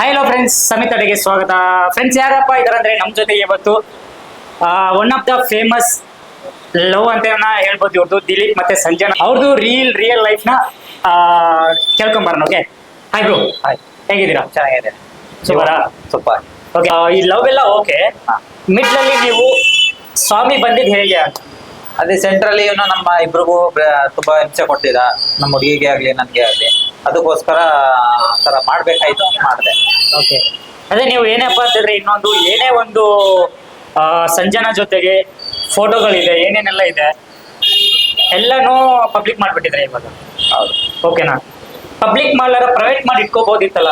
Hello friends ಸಮಿತ್ ಅಡಿಗೆ ಸ್ವಾಗತ. Friends ಯಾರಪ್ಪ ಇದಾರಂದ್ರೆ ನಮ್ಮ ಜೊತೆ ಇವತ್ತು one of the famous love ಅಂತ ಹೇಳ್ಬೋದು ಇವ್ರದ್ದು ದಿಲೀಪ್ ಮತ್ತೆ ಸಂಜನಾ. ಅವ್ರದ್ದು ರಿಯಲ್ ರಿಯಲ್ನ ಕೇಳ್ಕೊಂಬರೋಣ ಓಕೆ ಹಾಯ್ ಬ್ರೋ ಹಾಯ್ ಹೇಗಿದ್ದೀರಾ? ಚೆನ್ನಾಗಿದೆ ಸೂಪರಾ ಸೂಪರ್ ಓಕೆ ಈ ಲವ್ ಎಲ್ಲ ಓಕೆ ಹಾ. ಮಿಡ್ಲಲ್ಲಿ ನೀವು ಸ್ವಾಮಿ ಬಂದಿದ್ದು ಹೇಗೆ ಅಂತ? ಅದೇ ಸೆಂಟ್ರಲ್ಲಿ ಇವನು ನಮ್ಮ ಇಬ್ರಿಗೂ ತುಂಬಾ ಹಿಂಸೆ ಕೊಟ್ಟಿದ್ದ ನಮ್ಮ ಹುಡುಗಿಗೆ ಆಗ್ಲಿ ನನಗೆ ಆಗ್ಲಿ. ಅದಕ್ಕೋಸ್ಕರ ಆ ಥರ ಮಾಡ್ಬೇಕಾಯ್ತು ಮಾಡಿದೆ. ಓಕೆ. ಅದೇ ನೀವು ಏನಪ್ಪ ಅಂತಂದ್ರೆ ಇನ್ನೊಂದು ಏನೇ ಒಂದು ಸಂಜನ ಸಂಜನಾ ಜೊತೆಗೆ ಫೋಟೋಗಳಿದೆ ಏನೇನೆಲ್ಲ ಇದೆ ಎಲ್ಲನೂ ಪಬ್ಲಿಕ್ ಮಾಡಿಬಿಟ್ಟಿದ್ರೆ ಇವಾಗ. ಹೌದು. ಓಕೆನಾ? ಪಬ್ಲಿಕ್ ಮಾಡ್ಲಾರ ಪ್ರೈವೇಟ್ ಮಾಡಿ ಇಟ್ಕೋಬಹುದಿತ್ತಲ್ಲ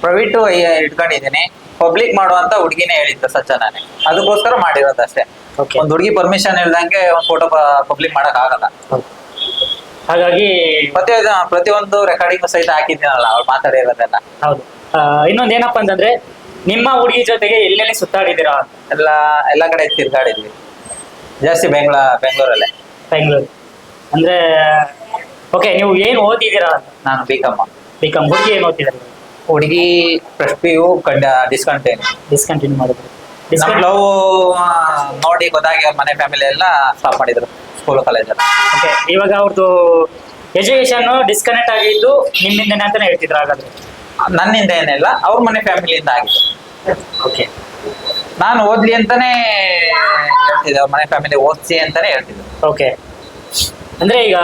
ಪ್ರೈವೇಟು ಇಟ್ಕೊಂಡಿದ್ದೀನಿ. ಪಬ್ಲಿಕ್ ಮಾಡುವಂತ ಹುಡುಗಿನೇ ಹೇಳಿದ್ದ ಸಜ್ಜನಾನೆ. ಅದಕ್ಕೋಸ್ಕರ ಮಾಡಿರೋದಷ್ಟೇ. Okay. ಒಂದ್ ಹುಡುಗಿ ಪರ್ಮಿಷನ್ ಇಲ್ದಂಗೆ ಒಂದು ಫೋಟೋ ಪಬ್ಲಿಕ್ ಮಾಡಕ್ ಆಗಲ್ಲ. ಹಾಗಾಗಿ ಮತ್ತೆ ಪ್ರತಿಯೊಂದು ರೆಕಾರ್ಡಿಂಗ್ ಸಹಿತ ಹಾಕಿದ್ದೀನಲ್ಲ ಅವ್ರು ಮಾತಾಡಿರೋದೆಲ್ಲ ಹೌದು. ಇನ್ನೊಂದ್ ಏನಪ್ಪ ಅಂತಂದ್ರೆ ನಿಮ್ಮ ಹುಡುಗಿ ಜೊತೆಗೆ ಎಲ್ಲೆಲ್ಲಿ ಸುತ್ತಾಡಿದ್ದೀರಾ ಎಲ್ಲ ಎಲ್ಲ ಕಡೆ ತಿರ್ಗಾಡಿದ್ವಿ. ಜಾಸ್ತಿ ಬೆಂಗ್ಳ ಬೆಂಗಳೂರಲ್ಲೇ. ಬೆಂಗಳೂರು. ಅಂದ್ರೆ ಓಕೆ ನೀವು ಏನು ಓದಿದ್ದೀರಾ ನಾನು ಬಿ ಬಿಕಾಮ್ ಹುಡುಗಿ ಏನು ಓದ್ತಿದ್ದಾರೆ? ಹುಡುಗಿ ಪ್ರಶ್ನೆಯು ಪಿ ಯು ಕಂಡ ಡಿಸ್ಕಂಟಿನ್ಯೂ ಡಿಸ್ಕಂಟಿನ್ಯೂ ಮಾಡಿದ್ರು. ಲವ್ ನೋಡಿ ಗೊತ್ತಾಗಿ ಅವ್ರ ಮನೆ ಫ್ಯಾಮಿಲಿ ಎಲ್ಲ ಸ್ಟಾಪ್ ಮಾಡಿದ್ರು ಸ್ಕೂಲ್ ಕಾಲೇಜಲ್ಲಿ ಓಕೆ ಇವಾಗ ಅವ್ರದ್ದು ಎಜುಕೇಶನ್ ಡಿಸ್ಕನೆಕ್ಟ್ ಆಗಿದ್ದು ನಿಮ್ಮಿಂದನೇ ಅಂತಾನೆ ಹೇಳ್ತಿದ್ರು ಹಾಗಾದ್ರೆ. ನನ್ನಿಂದ ಏನಿಲ್ಲ ಅವ್ರ ಮನೆ ಫ್ಯಾಮಿಲಿಯಿಂದ ಆಗಿದೆ. ಓಕೆ ನಾನು ಓದ್ಲಿ ಅಂತಾನೆ ಹೇಳ್ತಿದ್ದೆ ಅವ್ರ ಮನೆ ಫ್ಯಾಮಿಲಿ ಓದಿಸಿ ಅಂತಾನೆ ಹೇಳ್ತಿದ್ದೆ. ಓಕೆ ಅಂದ್ರೆ ಈಗ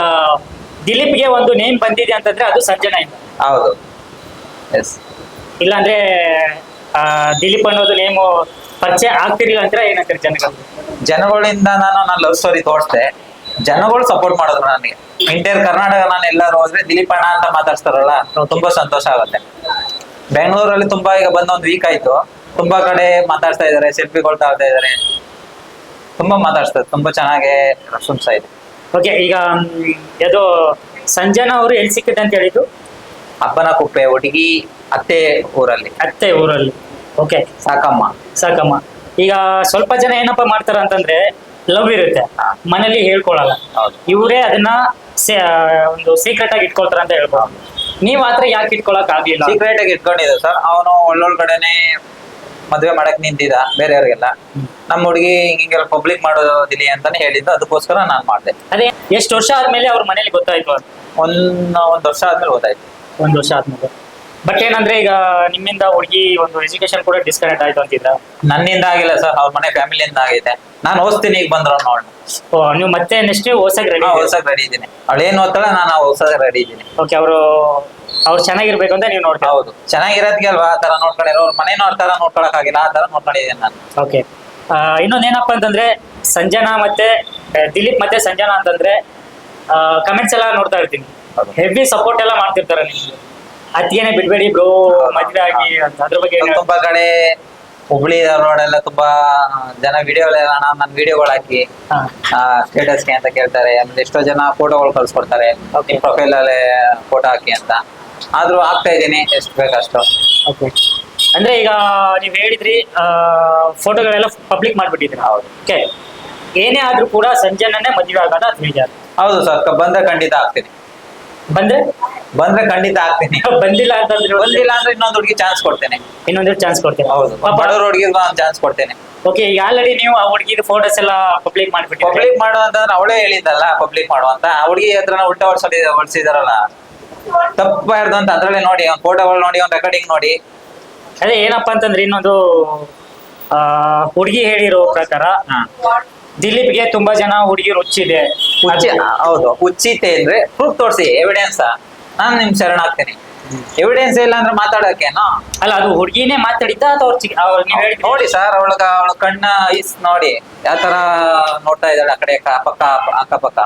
ದಿಲೀಪ್ಗೆ ಒಂದು ನೇಮ್ ಬಂದಿದೆ ಅಂತಂದ್ರೆ ಅದು ಸಂಜನಾ ಇಂದ. ಹೌದು. ಎಸ್ ಇಲ್ಲಾಂದ್ರೆ ಆ, ದಿಲೀಪ್ ಅನ್ನೋದು ನೇಮು ಪರಿಚಯ ಆಗ್ತಿರ್ಲಿಲ್ಲ ಅಂದ್ರೆ ಏನಂತಾರೆ ಜನಗಳು? ಜನಗಳಿಂದ ನಾನು ನನ್ನ ಲವ್ ಸ್ಟೋರಿ ತೋರಿಸ್ದೆ. ಜನಗಳು ಸಪೋರ್ಟ್ ಮಾಡಿದ್ರು ನನಗೆ. ಇಂಟರ್ ಕರ್ನಾಟಕ ನಾನು ಎಲ್ಲರೂ ಹೋದ್ರೆ ದಿಲೀಪ್ ಅಣ್ಣ ಅಂತ ಮಾತಾಡ್ತಾರಲ್ಲ ತುಂಬಾ ಸಂತೋಷ ಆಗುತ್ತೆ. ಬೆಂಗಳೂರಲ್ಲಿ ತುಂಬಾ ಈಗ ಬಂದ ಒಂದು ವೀಕ್ ಆಯ್ತು. ತುಂಬಾ ಕಡೆ ಮಾತಾಡ್ತಾ ಇದಾರೆ ಸೆಲ್ಫಿಗಳು ತಗೊಳ್ತಾ ಇದಾರೆ. ತುಂಬಾ ಮಾತಾಡ್ತಾರೆ ತುಂಬಾ ಚೆನ್ನಾಗಿ ಪ್ರಶಂಸ ಇದೆ ಓಕೆ ಈಗ ಯಾವುದು ಅದು ಸಂಜನಾ ಅವರು ಎಲ್ಲಿ ಸಿಕ್ಕಿದೆ ಅಂತ ಹೇಳಿದ್ದು? ಅಪ್ಪನ ಕುಪ್ಪೆ ಹುಡುಗಿ ಅತ್ತೆ ಊರಲ್ಲಿ. ಅತ್ತೆ ಊರಲ್ಲಿ. ಓಕೆ ಸಾಕಮ್ಮ ಸಾಕಮ್ಮ. ಈಗ ಸ್ವಲ್ಪ ಜನ ಏನಪ್ಪ ಮಾಡ್ತಾರ ಅಂತಂದ್ರೆ ಲವ್ ಇರುತ್ತೆ. ಮನೇಲಿ ಹೇಳ್ಕೊಳಲ್ಲ. ಇವರೇ ಅದನ್ನ ಒಂದು ಸೀಕ್ರೆಟ್ ಆಗಿ ಇಟ್ಕೊಳ್ತಾರ ಅಂತ ಹೇಳ್ಬೋದು. ನೀವ್ ಆತರ ಯಾಕೆ ಇಟ್ಕೊಳಕ್ ಆಗ್ಲಿಲ್ಲ ಸೀಕ್ರೆಟ್ ಆಗಿ ಇಟ್ಕೊಂಡಿದ್ರು ಸರ್. ಅವನು ಒಳ್ಳೊಳ್ ಕಡೆನೆ ಮದ್ವೆ ಮಾಡಕ್ ನಿಂತಿದ್ದ ಬೇರೆಯವ್ರಿಗೆಲ್ಲ. ನಮ್ಮ ಹುಡುಗಿ ಹಿಂಗೆಲ್ಲ ಪಬ್ಲಿಕ್ ಮಾಡೋದಿಲ್ಲ ಅಂತಾನೆ ಹೇಳಿದ್ದು. ಅದಕ್ಕೋಸ್ಕರ ನಾನ್ ಮಾಡಿದೆ. ಅದೇ ಎಷ್ಟು ವರ್ಷ ಆದ್ಮೇಲೆ ಅವ್ರ ಮನೇಲಿ ಗೊತ್ತಾಯ್ತು ಒಂದ್ ಒಂದ್ ವರ್ಷ ಆದ್ಮೇಲೆ ಗೊತ್ತಾಯ್ತು. ಒಂದ್ ವರ್ಷ ಆದ್ಮೇಲೆ. ಬಟ್ ಏನಂದ್ರೆ ಈಗ ನಿಮ್ಮಿಂದ ಹುಡುಗಿ ಒಂದು ಎಜುಕೇಶನ್ ಕೂಡ ಡಿಸ್ಕನೆಕ್ಟ್ ಆಯ್ತು ಅಂತಿದ್ರ? ನನ್ನಿಂದ ಆಗಿಲ್ಲ ಸರ್ ಅವ್ರ ಮನೆ ಫ್ಯಾಮಿಲಿಯಿಂದ ಆಗಿದೆ ನಾನು ಓದ್ತೀನಿ ಈಗ ಬಂದ್ರ ನೋಡಿ. ಓ ನೀವು ಮತ್ತೆ ನೆಕ್ಸ್ಟ್ ಓಸಕ್ ರೆಡಿ ಓದ್ಸಕ್ ರೆಡಿ ಇದ್ದೀನಿ. ಅವಳು ಏನ್ ಓದ್ತಾಳೆ ನಾನು ಓದ್ಸಕ್ ರೆಡಿ ಇದ್ದೀನಿ. ಓಕೆ ಅವರು ಅವ್ರು ಚೆನ್ನಾಗಿರ್ಬೇಕು ಅಂತ ನೀವು ನೋಡ್ತಾ ಹೌದು. ಚೆನ್ನಾಗಿರೋದ್ಗೆ ಅಲ್ವಾ? ಆ ತರ ನೋಡ್ಕೊಂಡಿರೋ ಅವ್ರ ಮನೆ ನೋಡ್ತಾರ ತರ ನೋಡ್ಕೊಳಕ್ ಆಗಿಲ್ಲ. ಆ ತರ ನೋಡ್ಕೊಂಡಿದ್ದೀನಿ ನಾನು. ಓಕೆ ಇನ್ನೊಂದು ಏನಪ್ಪ ಅಂತಂದ್ರೆ ಸಂಜನಾ ಮತ್ತೆ ದಿಲೀಪ್ ಮತ್ತೆ ಸಂಜನಾ ಅಂತಂದ್ರೆ ಕಮೆಂಟ್ಸ್ ಎಲ್ಲ ನೋಡ್ತಾ ಇರ್ತೀನಿ. ಹೆವಿ ಸಪೋರ್ಟ್ ಎಲ್ಲ ಮಾಡ್ತಿರ್ತಾರೆ ನಿಮ್ಗೆ. ಅತ್ತಿಗೆನೆ ಬಿಡ್ಬೇಡಿ ಬ್ರೋ. ಮದ್ವೆ ಆಗಿ ಅಂತ ಅದ್ರ ಬಗ್ಗೆ ಏನ್ ತುಂಬಾ ಕಡೆ ಹುಬ್ಳಿ ಧಾರವಾಡೆಲ್ಲ ತುಂಬಾ ಜನ ವಿಡಿಯೋ ನನ್ನ ವಿಡಿಯೋಗಳು ಹಾಕಿ ಸ್ಟೇಟಸ್ ಅಂತ ಕೇಳ್ತಾರೆ. ಆಮೇಲೆ ಎಷ್ಟೋ ಜನ ಫೋಟೋಗಳು ಕಳ್ಸ್ಕೊಡ್ತಾರೆ. Okay. ಪ್ರೊಫೈಲ್ ಅಲ್ಲಿ ಫೋಟೋ ಹಾಕಿ ಅಂತ. ಆದ್ರೂ ಆಗ್ತಾ ಇದ್ದೀನಿ. ಎಷ್ಟು ಬೇಕಷ್ಟು. ಅಂದ್ರೆ ಈಗ ನೀವು ಹೇಳಿದ್ರಿ ಫೋಟೋಗಳೆಲ್ಲ ಪಬ್ಲಿಕ್ ಮಾಡ್ಬಿಟ್ಟಿದ್ರಿ ಹೌದು. ಓಕೆ ಏನೇ ಆದ್ರೂ ಕೂಡ ಸಂಜೆನೇ ಮದುವೆ ನಿಜ ಹೌದು ಸರ್. ಬಂದ ಖಂಡಿತ ಹಾಕ್ತೀನಿ. ಬಂದ್ರೆ? ಬಂದ್ರೆ ಖಂಡಿತ ಆಗ್ತೀನಿ ಬಂದಿಲ್ಲ ಅಂತಂದ್ರೆ ಬಂದಿಲ್ಲ ಅಂದ್ರೆ ಇನ್ನೊಂದು ಹುಡುಗಿ ಚಾನ್ಸ್ ಕೊಡ್ತೇನೆ. ಇನ್ನೊಂದು ಚಾನ್ಸ್ ಕೊಡ್ತೀನಿ. ಹೌದು. ಬಡವ್ರ ಹುಡುಗಿ ಒಂದು ಚಾನ್ಸ್ ಕೊಡ್ತೇನೆ. ಓಕೆ ಈಗ ಆಲ್ರೆಡಿ ನೀವು ಆ ಹುಡುಗಿದ ಫೋಟೋಸ್ ಎಲ್ಲ ಪಬ್ಲಿಕ್ ಮಾಡ್ಬಿಟ್ಟು ಪಬ್ಲಿಕ್ ಮಾಡುವಂತಂದ್ರೆ ಅವಳೇ ಹೇಳಿದ್ದಲ್ಲ ಪಬ್ಲಿಕ್ ಮಾಡುವಂತ. ಆ ಹುಡುಗಿ ಹತ್ರ ಉಲ್ಟಾ ಹೊಡ್ಸೋಡಿ ಹೊಡ್ಸಿದಾರಲ್ಲ. ತಪ್ಪಾರ್ದು ಅಂತ ಅದ್ರಲ್ಲೇ ನೋಡಿ ಒಂದ್ ಫೋಟೋಗಳು ನೋಡಿ ಒಂದ್ ರೆಕಾರ್ಡಿಂಗ್ ನೋಡಿ. ಅದೇ ಏನಪ್ಪಾ ಅಂತಂದ್ರೆ ಇನ್ನೊಂದು ಆ ಹುಡುಗಿ ಹೇಳಿರೋ ಪ್ರಕಾರ ದಿಲೀಪ್ಗೆ ತುಂಬಾ ಜನ ಹುಡುಗಿ ರುಚಿದೆ ಹುಚ್ಚಿ ಹೌದು. ಹುಚ್ಚಿತೆ ಅಂದ್ರೆ ಪ್ರೂಫ್ ತೋರಿಸಿ ಎವಿಡೆನ್ಸ್ ನಾನು ನಿಮ್ ಶರಣ ಆಗ್ತೀನಿ ಎವಿಡೆನ್ಸ್ ಇಲ್ಲ ಅಂದ್ರೆ ಮಾತಾಡೋಕೇನು? ಅಲ್ಲ ಅದು ಹುಡುಗಿನೇ ಮಾತಾಡಿದ್ದ ಅಥವಾ ಅವ್ರ ನೀವು ನೋಡಿ ಸರ್ ಅವಳಗ ಅವಳ ಕಣ್ಣ ಐಸ್ ನೋಡಿ. ಯಾವ ತರ ನೋಡ್ತಾ ಇದ್ದಾಳೆ ಆ ಕಡೆ ಪಕ್ಕ ಅಕ್ಕಪಕ್ಕ.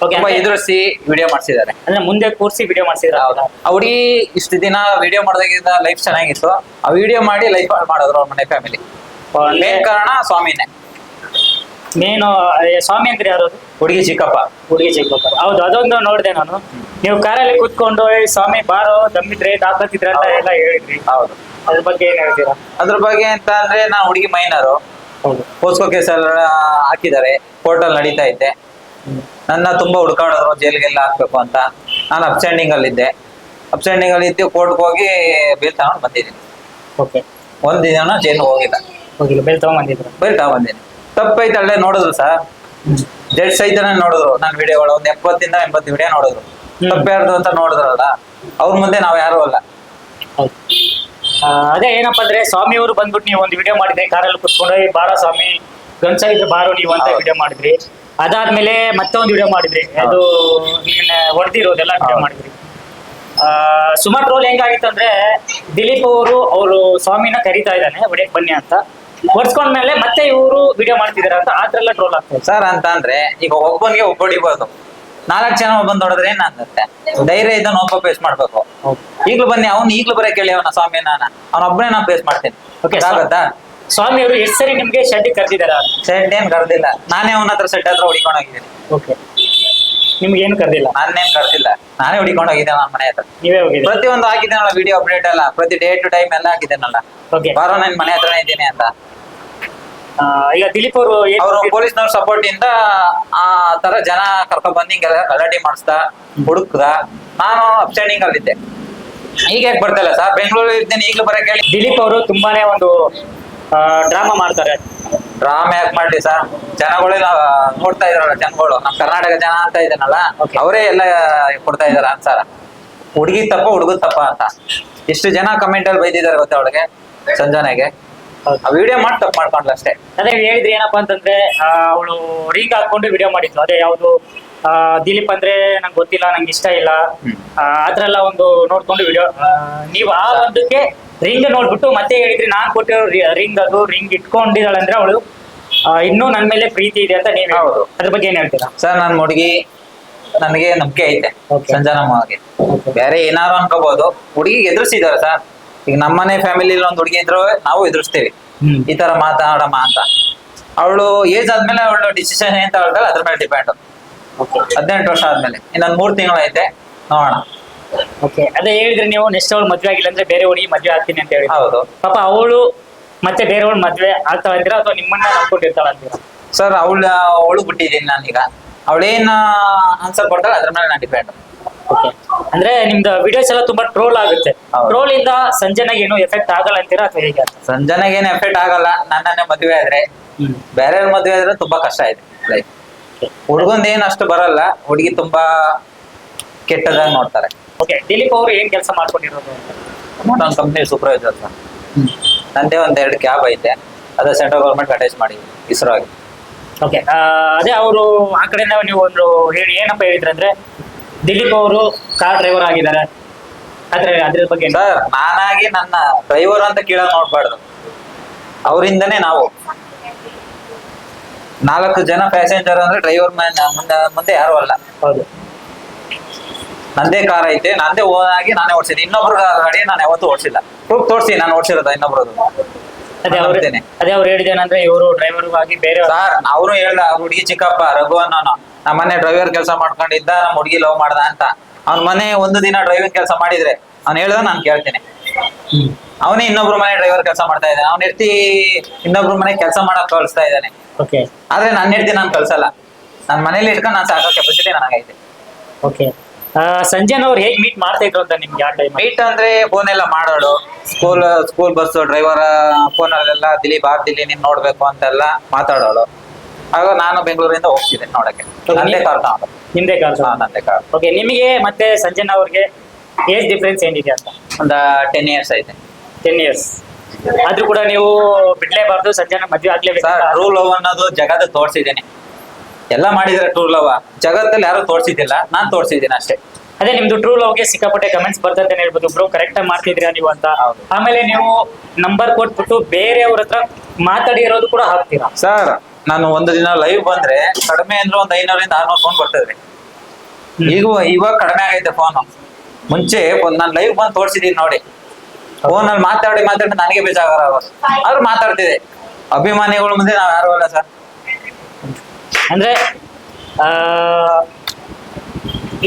ಪಕ್ಕ ತುಂಬಾ ಎದುರಿಸಿ ವಿಡಿಯೋ ಮಾಡ್ಸಿದ್ದಾರೆ. ಅಂದ್ರೆ ಮುಂದೆ ಕೂರ್ಸಿ ವಿಡಿಯೋ ಮಾಡ್ಸಿದ್ರ ಹೌದಾ. ಹುಡುಗಿ ಇಷ್ಟು ದಿನ ವಿಡಿಯೋ ಮಾಡಿದಾಗಿಂದ ಲೈಫ್ ಚೆನ್ನಾಗಿತ್ತು. ಆ ವಿಡಿಯೋ ಮಾಡಿ ಲೈಫ್ ಮಾಡಿದ್ರು ಅವ್ರ ಮನೆ ಫ್ಯಾಮಿಲಿ ಮೇನ್ ಕಾರಣ ಸ್ವಾಮಿನೇ. ಮೇನು ಸ್ವಾಮಿ ಅಂದ್ರೆ ಯಾರು ಹುಡುಗಿ ಚಿಕ್ಕಪ್ಪ. ಹುಡುಗಿ ಚಿಕ್ಕಪ್ಪ. ಹೌದು ಅದೊಂದು ನೋಡಿದೆ ನಾನು. ನೀವು ಕಾರಲ್ಲಿ ಕೂತ್ಕೊಂಡು "ಏ, ಸ್ವಾಮಿ ಬಾರೋ ದಮ್ಮಿದ್ರೆ ತಾಕತ್ತಿದ್ರೆ ಅಂತ ಎಲ್ಲ ಹೇಳಿದ್ರಿ. ಹೌದು. ಅದ್ರ ಬಗ್ಗೆ ಏನ್ ಹೇಳ್ತೀರಾ? ಅದ್ರ ಬಗ್ಗೆ ಅಂತ ಅಂದ್ರೆ ನಾ ಹುಡುಗಿ ಮೈನರು ಹೌದು. ಪೋಸ್ಕೋ ಕೇಸ್ ಎಲ್ಲ ಹಾಕಿದ್ದಾರೆ. ಕೋರ್ಟಲ್ಲಿ ನಡೀತಾ ಇದ್ದೆ. ನನ್ನ ತುಂಬಾ ಹುಡುಕಾಡಿದ್ರು ಜೈಲ್ಗೆಲ್ಲ ಹಾಕ್ಬೇಕು ಅಂತ. ನಾನು ಅಪ್ಸ್ಟ್ಯಾಂಡಿಂಗ್ ಅಲ್ಲಿ ಇದ್ದೆ. ಅಪ್ಸ್ಟ್ಯಾಂಡಿಂಗ್ ಅಲ್ಲಿ ಇದ್ದು ಕೋರ್ಟ್ಗೆ ಹೋಗಿ ಬೇಲ್ ತಗೊಂಡು ಬಂದಿದ್ದೀನಿ. ಓಕೆ ಒಂದ್ ದಿನ ಜೈಲಿಗೆ ಹೋಗಿಲ್ಲ. ಹೋಗಿಲ್ಲ ಬೇಲ್ ತೊಗೊಂಬಂದಿದ್ದೀನಿ ಬರೀ ಬಂದೀನಿ ತಪ್ಪೈತೆ ಅಲ್ಲೇ ನೋಡಿದ್ರು ಸರ್ ಜಡ್ ಸಹಿತನೇ ನೋಡಿದ್ರು ನನ್ನ ವಿಡಿಯೋಗಳು ಒಂದ್ ಎಪ್ಪತ್ತಿಂದ ಎಂಬತ್ತು ವಿಡಿಯೋ ನೋಡಿದ್ರು. ಹ್ಮ್. ತಪ್ಪ್ಯಾರ್ದು ಅಂತ ನೋಡಿದ್ರಲ್ಲ ಅವ್ರ ಮುಂದೆ ನಾವ್ ಯಾರು ಅಲ್ಲ. ಆ, ಅದೇ ಏನಪ್ಪ ಅಂದ್ರೆ ಸ್ವಾಮಿ ಅವರು ಬಂದ್ಬಿಟ್ಟು ನೀವು ಒಂದು ವಿಡಿಯೋ ಮಾಡಿದ್ರಿ ಕಾರಲ್ಲಿ ಕುತ್ಕೊಂಡು "ಏ, ಬಾರ ಸ್ವಾಮಿ ಗಂಡ್ಸ ಇದ್ರೆ ಬಾರೋ ನೀವು ಅಂತ ಹೌದು. ವಿಡಿಯೋ ಮಾಡಿದ್ರಿ. ಅದಾದ್ಮೇಲೆ ಮತ್ತೆ ಒಂದು ವಿಡಿಯೋ ಮಾಡಿದ್ರಿ ಅದು ನಿನ್ನ ಹೊಡೆದಿರೋದೆಲ್ಲ ವಿಡಿಯೋ ಹೌದು. ಮಾಡಿದ್ರಿ. ಆ, ಸುಮಾರು ರೋಲ್ ಹೆಂಗಾಗಿತ್ತು ಅಂದ್ರೆ ದಿಲೀಪ್ ಅವರು ಅವರು ಸ್ವಾಮಿನ ಕರೀತಾ ಇದ್ದಾನೆ ಒಡೆಯಕ್ ಬನ್ನಿ ಅಂತ. ಹೊಡ್ಸ್ಕೊಂಡ್ಮೇಲೆ ಮತ್ತೆ ಇವರು ವಿಡಿಯೋ ಮಾಡ್ತಿದಾರೆ ಅಂತ ಆದ್ರೆಲ್ಲ ಟ್ರೋಲ್ ಆಗ್ತದೆ ಸರ್ ಅಂತ ಅಂದ್ರೆ ಈಗ ಒಬ್ಬನಿಗೆ ಒಬ್ಬ ಹೊಡಿಬೋದು. ನಾಲ್ಕು ಜನ ಒಬ್ಬನ್ ನೋಡಿದ್ರೆ ಏನ್ ಅನ್ನತ್ತೆ ಧೈರ್ಯ ಇದನ್ನ ಒಬ್ಬ ಫೇಸ್ ಮಾಡ್ಬೇಕು. ಈಗ್ಲೂ ಬನ್ನಿ ಅವ್ನು ಈಗ್ಲೂ ಬರೇ ಕೇಳಿ ಅವನ ಸ್ವಾಮಿ ನಾನು. ಅವನೊಬ್ಬನೇ ನಾನು ಫೇಸ್ ಮಾಡ್ತೀನಿ. Okay, ಆಗುತ್ತಾ ಸ್ವಾಮಿ ಅವರು ಎಷ್ಟು ಸರಿ ನಿಮ್ಗೆ ಶೆಡ್ ಕರೆದಿದಾರ? ಶೆಡ್ ಏನ್ ಕರ್ದಿಲ್ಲ. ನಾನೇ ಅವನ ಹತ್ರ ಸೆಟ್ ಹತ್ರ ಹುಡಿಕೊಂಡು ಹೋಗಿದ್ದೀನಿ. ಓಕೆ ನಿಮ್ಗೆ ಏನು ಕರೆದಿಲ್ಲ? ನಾನೇನ್ ಕರ್ದಿಲ್ಲ. ನಾನೇ ಹುಡಿಕೊಂಡು ಹೋಗಿದ್ದೆ ನನ್ನ ಮನೆ ಹತ್ರ. ನೀವೇ ಹೋಗಿದ್ರಿ ಪ್ರತಿಯೊಂದು ಹಾಕಿದ್ದೇನಲ್ಲ ವಿಡಿಯೋ ಅಪ್ಡೇಟ್ ಎಲ್ಲ ಪ್ರತಿ ಡೇ ಟು ಟೈಮ್ ಎಲ್ಲ ಹಾಕಿದ್ದೇನಲ್ಲ. ಓಕೆ ಬಾರೋ ನನ್ ಮನೆ ಹತ್ರನೇ ಇದ್ದೀನಿ ಅಂತ. ಈಗ ದಿಲೀಪ್ ಅವರು ಅವರು ಪೊಲೀಸ್ನವ್ರ ಸಪೋರ್ಟ್ ಇಂದ ಆ ತರ ಜನ ಕರ್ಕೊಂಡ್ ಬಂದು ಹಿಂಗೆಲ್ಲ ಗಲಾಟೆ ಮಾಡಿಸ್ದ ಹುಡುಕ್ದ. ನಾನು ಅಪ್ಸ್ಟ್ಯಾಂಡಿಂಗ್ ಅಲ್ಲಿದ್ದೆ. ಈಗ ಯಾಕೆ ಬರ್ತಾ ಇಲ್ಲ ಸರ್? ಬೆಂಗಳೂರು ಇದ್ದೇನೆ ಈಗಲೂ ಬರಕ್ ಹೇಳಿ. ದಿಲೀಪ್ ಅವರು ತುಂಬಾನೇ ಒಂದು ಡ್ರಾಮಾ ಮಾಡ್ತಾರೆ. ಡ್ರಾಮಾ ಯಾಕೆ ಮಾಡ್ಲಿ ಸರ್? ಜನಗಳೆಲ್ಲ ನೋಡ್ತಾ ಇದಾರಲ್ಲ ಜನಗಳು. ನಮ್ ಕರ್ನಾಟಕ ಜನ ಅಂತ ಇದನ್ನಲ್ಲ Okay. ಅವರೇ ಎಲ್ಲ ಕೊಡ್ತಾ ಇದಾರ ಅನ್ಸಾರ ಹುಡುಗಿ ತಪ್ಪ ಹುಡುಗ ತಪ್ಪ ಅಂತ. ಎಷ್ಟು ಜನ ಕಮೆಂಟ್ ಅಲ್ಲಿ ಬೈದಿದ್ದಾರೆ ಗೊತ್ತಾ ಅವಳಿಗೆ? ಸಂಜನೆಗೆ. ಆ ವಿಡಿಯೋ ಮಾಡಿ ತಪ್ಪು ಮಾಡ್ಕೊಂಡ್ಲ ಅಷ್ಟೇ. ಅದೇ ಹೇಳಿದ್ರೆ ಏನಪ್ಪಾ ಅಂತಂದ್ರೆ ಅವಳು ರಿಂಗ್ ಹಾಕೊಂಡು ವಿಡಿಯೋ ಮಾಡಿದ್ಲು. ಅದೇ ಯಾವುದು ದಿಲೀಪ್ ಅಂದ್ರೆ ನಂಗೆ ಗೊತ್ತಿಲ್ಲ ನಂಗೆ ಇಷ್ಟ ಇಲ್ಲ. ಆ ಆತರ ಎಲ್ಲ ಒಂದು ನೋಡ್ಕೊಂಡು ವಿಡಿಯೋ ನೀವು ಆ ಒಂದಕ್ಕೆ ರಿಂಗ್ ನೋಡ್ಬಿಟ್ಟು ಮತ್ತೆ ಹೇಳಿದ್ರಿ ನಾನ್ ಕೊಟ್ಟಿರೋ ರಿಂಗ್ ಅದು ರಿಂಗ್ ಇಟ್ಕೊಂಡಿದ್ದಾಳೆ ಅಂದ್ರೆ ಅವಳು ಇನ್ನೂ ನನ್ ಮೇಲೆ ಪ್ರೀತಿ ಇದೆ ಅಂತ ನೀವು ಹೌದು. ಅದ್ರ ಬಗ್ಗೆ ಏನ್ ಹೇಳ್ತೀರಾ? ಸರ್ ನಾನು ಹುಡುಗಿ ನನಗೆ ನಂಬಿಕೆ ಐತೆ. Okay. ಸಂಜನಮ್ಮಗೆ ಬೇರೆ ಏನಾರು ಅನ್ಕೋಬಹುದು ಹುಡುಗಿ ಎದುರಿಸಿದಾರ ಸರ್. ಈಗ ನಮ್ಮನೆ ಫ್ಯಾಮಿಲಿಲಿ ಒಂದು ಹುಡುಗಿ ಇದ್ರು ನಾವು ಎದುರಿಸ್ತೀವಿ. ಈ ತರ ಮಾತಾಡಮ್ಮ ಅಂತ. ಅವಳು ಏಜ್ ಆದ್ಮೇಲೆ ಅವಳು ಡಿಸಿಷನ್ ಏನ್ ತಗೊಳ್ತಾಳೆ ಅದ್ರ ಮೇಲೆ ಡಿಪೆಂಡ್ ಹದಿನೆಂಟು ವರ್ಷ ಆದ್ಮೇಲೆ. ಇನ್ನೊಂದ್ ಮೂರ್ ತಿಂಗಳು ಐತೆ. ನೋಡೋಣ. ಓಕೆ ಅದೇ ಹೇಳಿದ್ರೆ ನೀವು ನೆಕ್ಸ್ಟ್ ಅವಳು ಮದ್ವೆ ಆಗಿಲ್ಲ ಅಂದ್ರೆ ಬೇರೆ ಹುಡುಗಿ ಮದ್ವೆ ಆಗ್ತೀನಿ ಅಂತ ಹೇಳಿ ಹೌದು. ಪಾಪ ಅವಳು ಮತ್ತೆ ಬೇರೆಯವಳು ಮದ್ವೆ ಆಗ್ತಾ ಅಂತೀರಾ ಅಥವಾ ನಿಮ್ಮನ್ನ ನಂಬ್ಕೊಂಡಿರ್ತಾಳ ಅಂತೀರಾ? ಸರ್ ಅವಳು ಅವಳು ಬಿಟ್ಟಿದ್ದೀನಿ ನಾನೀಗ. ಅವಳೇನ ಆನ್ಸರ್ ಕೊಡ್ತಾಳೆ ಅದ್ರ ಮೇಲೆ ನಾನು ಡಿಪೆಂಡ್ ಓಕೆ ಅಂದ್ರೆ ನಿಮ್ದು ವಿಡಿಯೋಸ್ ಎಲ್ಲ ತುಂಬಾ ಟ್ರೋಲ್ ಆಗುತ್ತೆ. ಹೌದು. ಟ್ರೋಲ್ ಇಂದ ಸಂಜನಾಗ ಏನು ಎಫೆಕ್ಟ್ ಆಗಲ್ಲ ಅಂತೀರಾ ಅಥವಾ ಹೇಗೆ ಅಂತ? ಎಫೆಕ್ಟ್ ಆಗಲ್ಲ. ನನ್ನನ್ನೇ ಮದುವೆ ಆದ್ರೆ ಬೇರೆಯವ್ರ ಮದುವೆ ಆದ್ರೆ ತುಂಬಾ ಕಷ್ಟ ಇದೆ ಲೈಫ್ ಹುಡ್ಗಂದ್ ಏನ್ ಅಷ್ಟು ಬರಲ್ಲ. ಹುಡುಗಿ ತುಂಬಾ ಕೆಟ್ಟದಾಗಿ ನೋಡ್ತಾರೆ. ಓಕೆ ದಿಲೀಪ್ ಅವರು ಏನ್ ಕೆಲಸ ಮಾಡ್ಕೊಂಡಿರೋದು? ಅಂತ ನನ್ನ ಕಂಪ್ನಿ ಸೂಪರ್ವೈಸರ್ ಸರ್ ನಂದೇ ಒಂದ್ ಎರಡು ಕ್ಯಾಬ್ ಐತೆ. ಅದ ಸೆಂಟ್ರಲ್ ಗೌರ್ಮೆಂಟ್ ಅಟ್ಯಾಚ್ ಮಾಡಿ ಇಸ್ರೋ ಆಗಿ ಓಕೆ ಅದೇ ಅವರು ಆ ಕಡೆಯಿಂದ ನೀವು ಒಂದು ಹೇಳಿ ಏನಪ್ಪ ಹೇಳಿದ್ರಂದ್ರೆ ದಿಲೀಪ್ ಅವರು ಕಾರ್ ಡ್ರೈವರ್ ಆಗಿದ್ದಾರೆ. ಆದ್ರೆ ಅದ್ರ ಬಗ್ಗೆ? ಸರ್ ನಾನಾಗಿ ನನ್ನ ಡ್ರೈವರ್ ಅಂತ ಕೇಳ ನೋಡ್ಬಾರ್ದು. ಅವರಿಂದನೇ ನಾವು. ನಾಲ್ಕು ಜನ ಪ್ಯಾಸೆಂಜರ್ ಅಂದ್ರೆ ಡ್ರೈವರ್ ಮುಂದೆ ಮುಂದೆ ಯಾರು ಅಲ್ಲ. ಹೌದು. ನಂದೇ ಕಾರ್ ಐತೆ ನಂದೇ ಓನ್ ಆಗಿ ನಾನೇ ಓಡಿಸಿದ್ದೆ. ಇನ್ನೊಬ್ರು ಗಾಡಿ ನಾನು ಯಾವತ್ತೂ ಓಡಿಸಿಲ್ಲ. ಪ್ರೂಫ್ ತೋರಿಸಿ ನಾನು ಓಡಿಸಿರೋದ ಇನ್ನೊಬ್ರದ್ದು ಅದೇ ಅವ್ರು. ಅದೇ ಅವ್ರು ಹೇಳಿದೇನಂದ್ರೆ ಇವರು ಡ್ರೈವರ್ ಆಗಿ ಬೇರೆ ಸರ್ ಅವರು ಹೇಳ್ದ ಹುಡುಗಿ ಚಿಕ್ಕಪ್ಪ ರಘು ಅನ್ನೋನು. ನಮ್ಮ ಮನೆ ಡ್ರೈವರ್ ಕೆಲಸ ಮಾಡ್ಕೊಂಡಿದ್ದ ನಮ್ಮ ಹುಡುಗಿ ಲವ್ ಮಾಡ್ದ ಅಂತ. ಅವ್ನ ಮನೆ ಒಂದು ದಿನ ಡ್ರೈವಿಂಗ್ ಕೆಲಸ ಮಾಡಿದ್ರೆ ಅವ್ನು ಹೇಳ್ದ ನಾನು ಕೇಳ್ತೇನೆ. ಅವನೇ ಇನ್ನೊಬ್ರು ಮನೆ ಡ್ರೈವರ್ ಕೆಲಸ ಮಾಡ್ತಾ ಇದ್ದಾನೆ. ಅವ್ನ ಹೆಡ್ತಿ ಇನ್ನೊಬ್ರು ಮನೆ ಕೆಲಸ ಮಾಡಕ್ ಕಳಿಸ್ತಾ ಇದ್ದಾನೆ. ಆದ್ರೆ ನನ್ನ ಹೆಡ್ತಿ ನಾನು ಕಳ್ಸಲ್ಲ. ನನ್ನ ಮನೇಲಿ ಇಟ್ಕೊಂಡು ನಾನು ಸಾಕೋ ಕೆಪಾಸಿಟಿ ನನಗೈತೆ. ಓಕೆ ಸಂಜಯನ್ ಅವ್ರು ಹೇಗ್ ಮೀಟ್ ಮಾಡ್ತಾ ಇದ್ರು ಅಂತ ನಿಮ್ಗೆ ಯಾವ ಟೈಮ್ ಮೀಟ್ ಅಂದ್ರೆ ಫೋನ್ ಎಲ್ಲ ಮಾಡೋಳು. School school bus driver phone ಅಲ್ಲೆಲ್ಲ ದಿಲೀಪ್ ದಿಲಿ ನೀನ್ ನೋಡ್ಬೇಕು ಅಂತೆಲ್ಲ ಮಾತಾಡೋಳು. ಆಗ ನಾನು ಬೆಂಗಳೂರಿಂದ ಹೋಗ್ತಿದ್ದೆ ನೋಡಕ್ಕೆ. ನಂದೇ ಕಾರ್ ಹಿಂದೆ ನಿಮ್ದೇ ಕಾರ್ ಹಾ, ನಂದೇ ಕಾರ್. ಓಕೆ ನಿಮಗೆ ಮತ್ತೆ ಸಂಜನಾ ಅವ್ರಿಗೆ ಏಜ್ ಡಿಫ್ರೆನ್ಸ್ ಏನಿದೆ ಅಂತ? ಒಂದ ಟೆನ್ ಇಯರ್ಸ್ ಐತೆ. ಟೆನ್ ಇಯರ್ಸ್ ಆದ್ರೂ ಕೂಡ ನೀವು ಬಿಡ್ಲೇಬಾರ್ದು ಸಂಜನಾ ಮದ್ವೆ ಆಗ್ಲೇ ಸರ್ ಟ್ರೂ ಲವ್ ಅನ್ನೋದು ಜಗತ್ತ ತೋರ್ಸಿದ್ದೀನಿ. ಎಲ್ಲ ಮಾಡಿದ್ರೆ ಟ್ರೂ ಲವ್ ಜಗತ್ತಲ್ಲಿ ಯಾರು ತೋರ್ಸಿದ್ದಿಲ್ಲ ನಾನ್ ತೋರ್ಸಿದ್ದೀನಿ ಅಷ್ಟೇ. ಅದೇ ನಿಮ್ದು ಟ್ರೂ ಲವ್ಗೆ ಸಿಕ್ಕಾಪಟ್ಟೆ ಕಮೆಂಟ್ಸ್ ಅಂತ ಹೇಳ್ಬೋದು. ಬ್ರೋ ಕರೆಕ್ಟ್ ಆಗಿ ಮಾಡ್ತಿದ್ರಾ ನೀವು ಅಂತ. ಹೌದು. ಆಮೇಲೆ ನೀವು ನಂಬರ್ ಕೊಟ್ಬಿಟ್ಟು ಬೇರೆಯವ್ರ ಹತ್ರ ಮಾತಾಡಿರೋದು ಕೂಡ ಹಾಕ್ತೀರಾ? ಸರ್ ನಾನು ಒಂದು ದಿನ ಲೈವ್ ಬಂದ್ರೆ ಕಡಿಮೆ ಅಂದ್ರೆ ಒಂದ್ ಐನೂರಿಂದ ಆರ್ನೂರು ಫೋನ್ ಬರ್ತದ್ರಿ. ಈಗ ಇವಾಗ ಕಡಿಮೆ ಆಗೈತೆ ಫೋನ್ ಮುಂಚೆ ಒಂದ್ ನಾನು ಲೈವ್ ಬಂದು ತೋರ್ಸಿದೀನಿ ನೋಡಿ. ಫೋನ್ ಅಲ್ಲಿ ಮಾತಾಡಿ ಮಾತಾಡಿ ನನಗೆ ಬೇಜಾರ ಅವ್ರು ಮಾತಾಡ್ತಿದೆ. ಅಭಿಮಾನಿಗಳ ಮುಂದೆ ನಾವ್ ಯಾರು ಅಲ್ಲ ಸರ್. ಅಂದ್ರೆ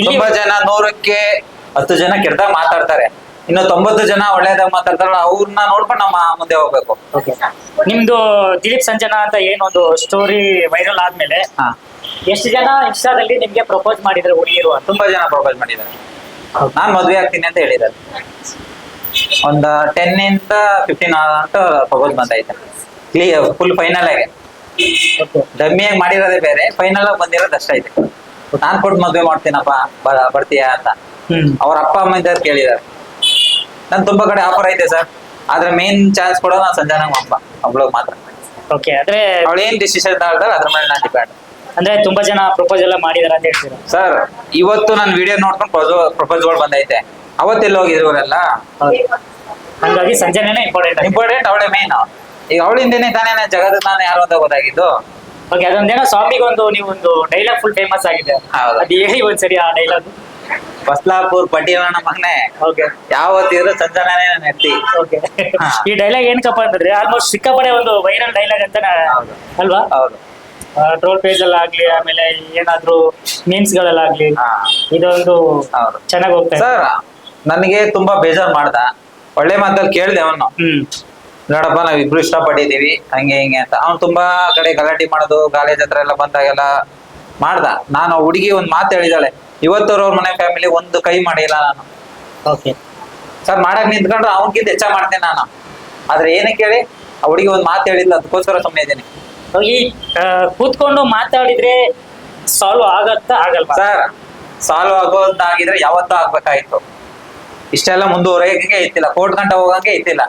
ತುಂಬಾ ಜನ ನೂರಕ್ಕೆ ಹತ್ತು ಜನ ಕೆಟ್ಟದಾಗ ಮಾತಾಡ್ತಾರೆ. ಇನ್ನು ತೊಂಬತ್ತು ಜನ ಒಳ್ಳೇದಾಗ ಮಾತಾಡ್ತಾರಲ್ಲ ಅವ್ರನ್ನ ನೋಡ್ಕೊಂಡು ನಮ್ಮ ಮುಂದೆ ಹೋಗ್ಬೇಕು. ಓಕೆ. ನಿಮ್ದು ದಿಲೀಪ್ ಸಂಜನಾ ಅಂತ ಏನೊಂದು ಸ್ಟೋರಿ ವೈರಲ್ ಆದ್ಮೇಲೆ ಹಾ. ಎಷ್ಟು ಜನ ಇನ್ಸ್ಟಾದಲ್ಲಿ ನಿಮ್ಗೆ ಪ್ರಪೋಸ್ ಮಾಡಿದ್ರೆ ಹುಡುಗಿರು ಅಂತ? ತುಂಬಾ ಜನ ಪ್ರಪೋಸ್ ಮಾಡಿದ್ದಾರೆ. ನಾನ್ ಮದ್ವೆ ಆಗ್ತೀನಿ ಅಂತ ಹೇಳಿದ್ದಾರೆ. ಒಂದ್ ಟೆನ್ ಇಂದ ಫಿಫ್ಟೀನ್ ಅಂತ ಪ್ರಪೋಸ್ ಬಂದೈತೆ. ಕ್ಲಿಯರ್ ಫುಲ್ ಫೈನಲ್ ಆಗಿ. ಡಮ್ಮಿಯಾಗಿ ಮಾಡಿರೋದೇ ಬೇರೆ ಫೈನಲ್ ಆಗಿ ಬಂದಿರೋದು ಅಷ್ಟೈತೆ ನಾನ್ ಕೊಟ್ಟು ಮದ್ವೆ ಮಾಡ್ತೀನಪ್ಪ ಬ- ಬರ್ತೀಯಾ ಅಂತ. ಅವ್ರ ಅಪ್ಪ ಅಮ್ಮ ಇದ್ದಾರೆ ಕೇಳಿದಾರೆ ನನ್ ತುಂಬಾ ಕಡೆ ಆಫರ್ ಐತೆ ಸರ್ ಆದ್ರೆ ಮೇನ್ ಚಾನ್ಸ್ ಕೊಡೋ ನಾನು ಸಂಜಾನಂಗ್ ಅಪ್ಪ ಒಬ್ಳಿಗೆ ಮಾತ್ರ. ಓಕೆ ಆದ್ರೆ ಅವಳು ಏನ್ ಡಿಸಿಷನ್ ತಗೊಳ್ತಾರೆ ಅದ್ರ ಮೇಲೆ ನಾನು ಡಿಪೆಂಡ್ ಅಂದ್ರೆ ತುಂಬಾ ಜನ ಪ್ರಪೋಸ್ ಎಲ್ಲ ಮಾಡಿದಾರ ಅಂತ ಹೇಳ್ತೀರಾ? ಸರ್ ಇವತ್ತು ನಾನು ವಿಡಿಯೋ ನೋಡ್ಕೊಂಡು ಪ್ರಪೋಸ್ಗಳು ಬಂದೈತೆ. ಅವತ್ತೆಲ್ಲ ಹೋಗಿದ್ರು ಇವರೆಲ್ಲ ಹಂಗಾಗಿ ಸಂಜೆನೇ ಇಂಪಾರ್ಟೆಂಟ್ ಇಂಪಾರ್ಟೆಂಟ್ ಅವಳೇ ಮೇನ್ ಈಗ ಅವಳಿಂದನೇ ತಾನೇ ನಾನು ಜಗದ ನಾನು ಯಾರು ಅಂತ ಗೊತ್ತಾಗಿದ್ದು. ಓಕೆ ಅದೊಂದೇನೋ ಸ್ವಾಮಿಗೆ ಒಂದು ನೀವು ಒಂದು ಡೈಲಾಗ್ ಫುಲ್ ಫೇಮಸ್ ಆಗಿದೆ. ಅದು ಹೇಳಿ ಒಂದ್ಸರಿ ಆ ಡೈಲಾಗ್ ಬಸ್ಲಾಪುರ್ ಪಟೀಲಣ್ಣ ಮಗನೆ. ಓಕೆ ಯಾವತ್ತಿದ್ರು ಸಂಜಾನೇ ನನ್ನ ಎತ್ತಿ ಓಕೆ ಹಾ. ಈ ಡೈಲಾಗ್ ಏನಕ್ಕಪ್ಪ ಅಂದ್ರೆ ಆಲ್ಮೋಸ್ಟ್ ಸಿಕ್ಕಾಪಡೆ ಒಂದು ವೈರಲ್ ಡೈಲಾಗ್ ಅಂತ. ಅಲ್ವಾ? ಹೌದು. ಟ್ರೋಲ್ ಪೇಜ್ ಅಲ್ಲಾಗ್ಲಿ ಆಮೇಲೆ ಏನಾದ್ರೂ ಮೀನ್ಸ್ ಗಳಲ್ಲಾಗ್ಲಿ ಹಾ. ಇದೊಂದು ಹೌದು. ಚೆನ್ನಾಗಿ ಹೋಗ್ತಾ ಇದೆ. ಸರ್ ನನಗೆ ತುಂಬಾ ಬೇಜಾರ್ ಮಾಡ್ದ. ಒಳ್ಳೆ ಮಾತಲ್ಲಿ ಕೇಳ್ದೆ ಅವನು. ಹ್ಮ್. ನೋಡಪ್ಪ ನಾವ್ ಇಬ್ರು ಇಷ್ಟಪಟ್ಟಿದೀವಿ ಹಂಗೆ ಹಿಂಗೆ ಅಂತ. ಅವ್ನು ತುಂಬಾ ಕಡೆ ಗಲಾಟೆ ಮಾಡೋದು ಕಾಲೇಜ್ ಹತ್ರ ಎಲ್ಲ ಬಂದಾಗೆಲ್ಲ ಮಾಡ್ದ. ನಾನು ಹುಡುಗಿ ಒಂದ್ ಮಾತು ಹೇಳಿದಾಳೆ. ಇವತ್ತವ್ರ ಅವ್ರ ಮನೆ ಫ್ಯಾಮಿಲಿ ಒಂದು ಕೈ ಮಾಡಿಲ್ಲ ನಾನು. ಓಕೆ ಸರ್ ಮಾಡಕ್ ನಿಂತ್ಕೊಂಡ್ರೆ ಅವನ್ಗಿಂತ ಹೆಚ್ಚ ಮಾಡ್ತೇನೆ ನಾನು. ಆದ್ರೆ ಏನಕ್ಕೆ ಹೇಳಿ ಆ ಹುಡುಗಿ ಒಂದ್ ಮಾತು ಹೇಳಿಲ್ಲ ಅದಕ್ಕೋಸ್ಕರ ಸುಮ್ಮನೆ ಇದ್ದೀನಿ. ಈ ಕೂತ್ಕೊಂಡು ಮಾತಾಡಿದ್ರೆ ಸಾಲ್ವ್ ಆಗತ್ತಾ ಆಗಲ್ವಾ? ಸರ್ ಸಾಲ್ವ್ ಆಗೋದಾಗಿದ್ರೆ ಯಾವತ್ತೂ ಆಗ್ಬೇಕಾಯ್ತು. ಇಷ್ಟೆಲ್ಲ ಮುಂದುವರೆಯಂಗೆ ಇತ್ತಿಲ್ಲ ಕೋರ್ಟ್ ಗಂಟೆ ಹೋಗಂಗೆ ಇತ್ತಿಲ್ಲ.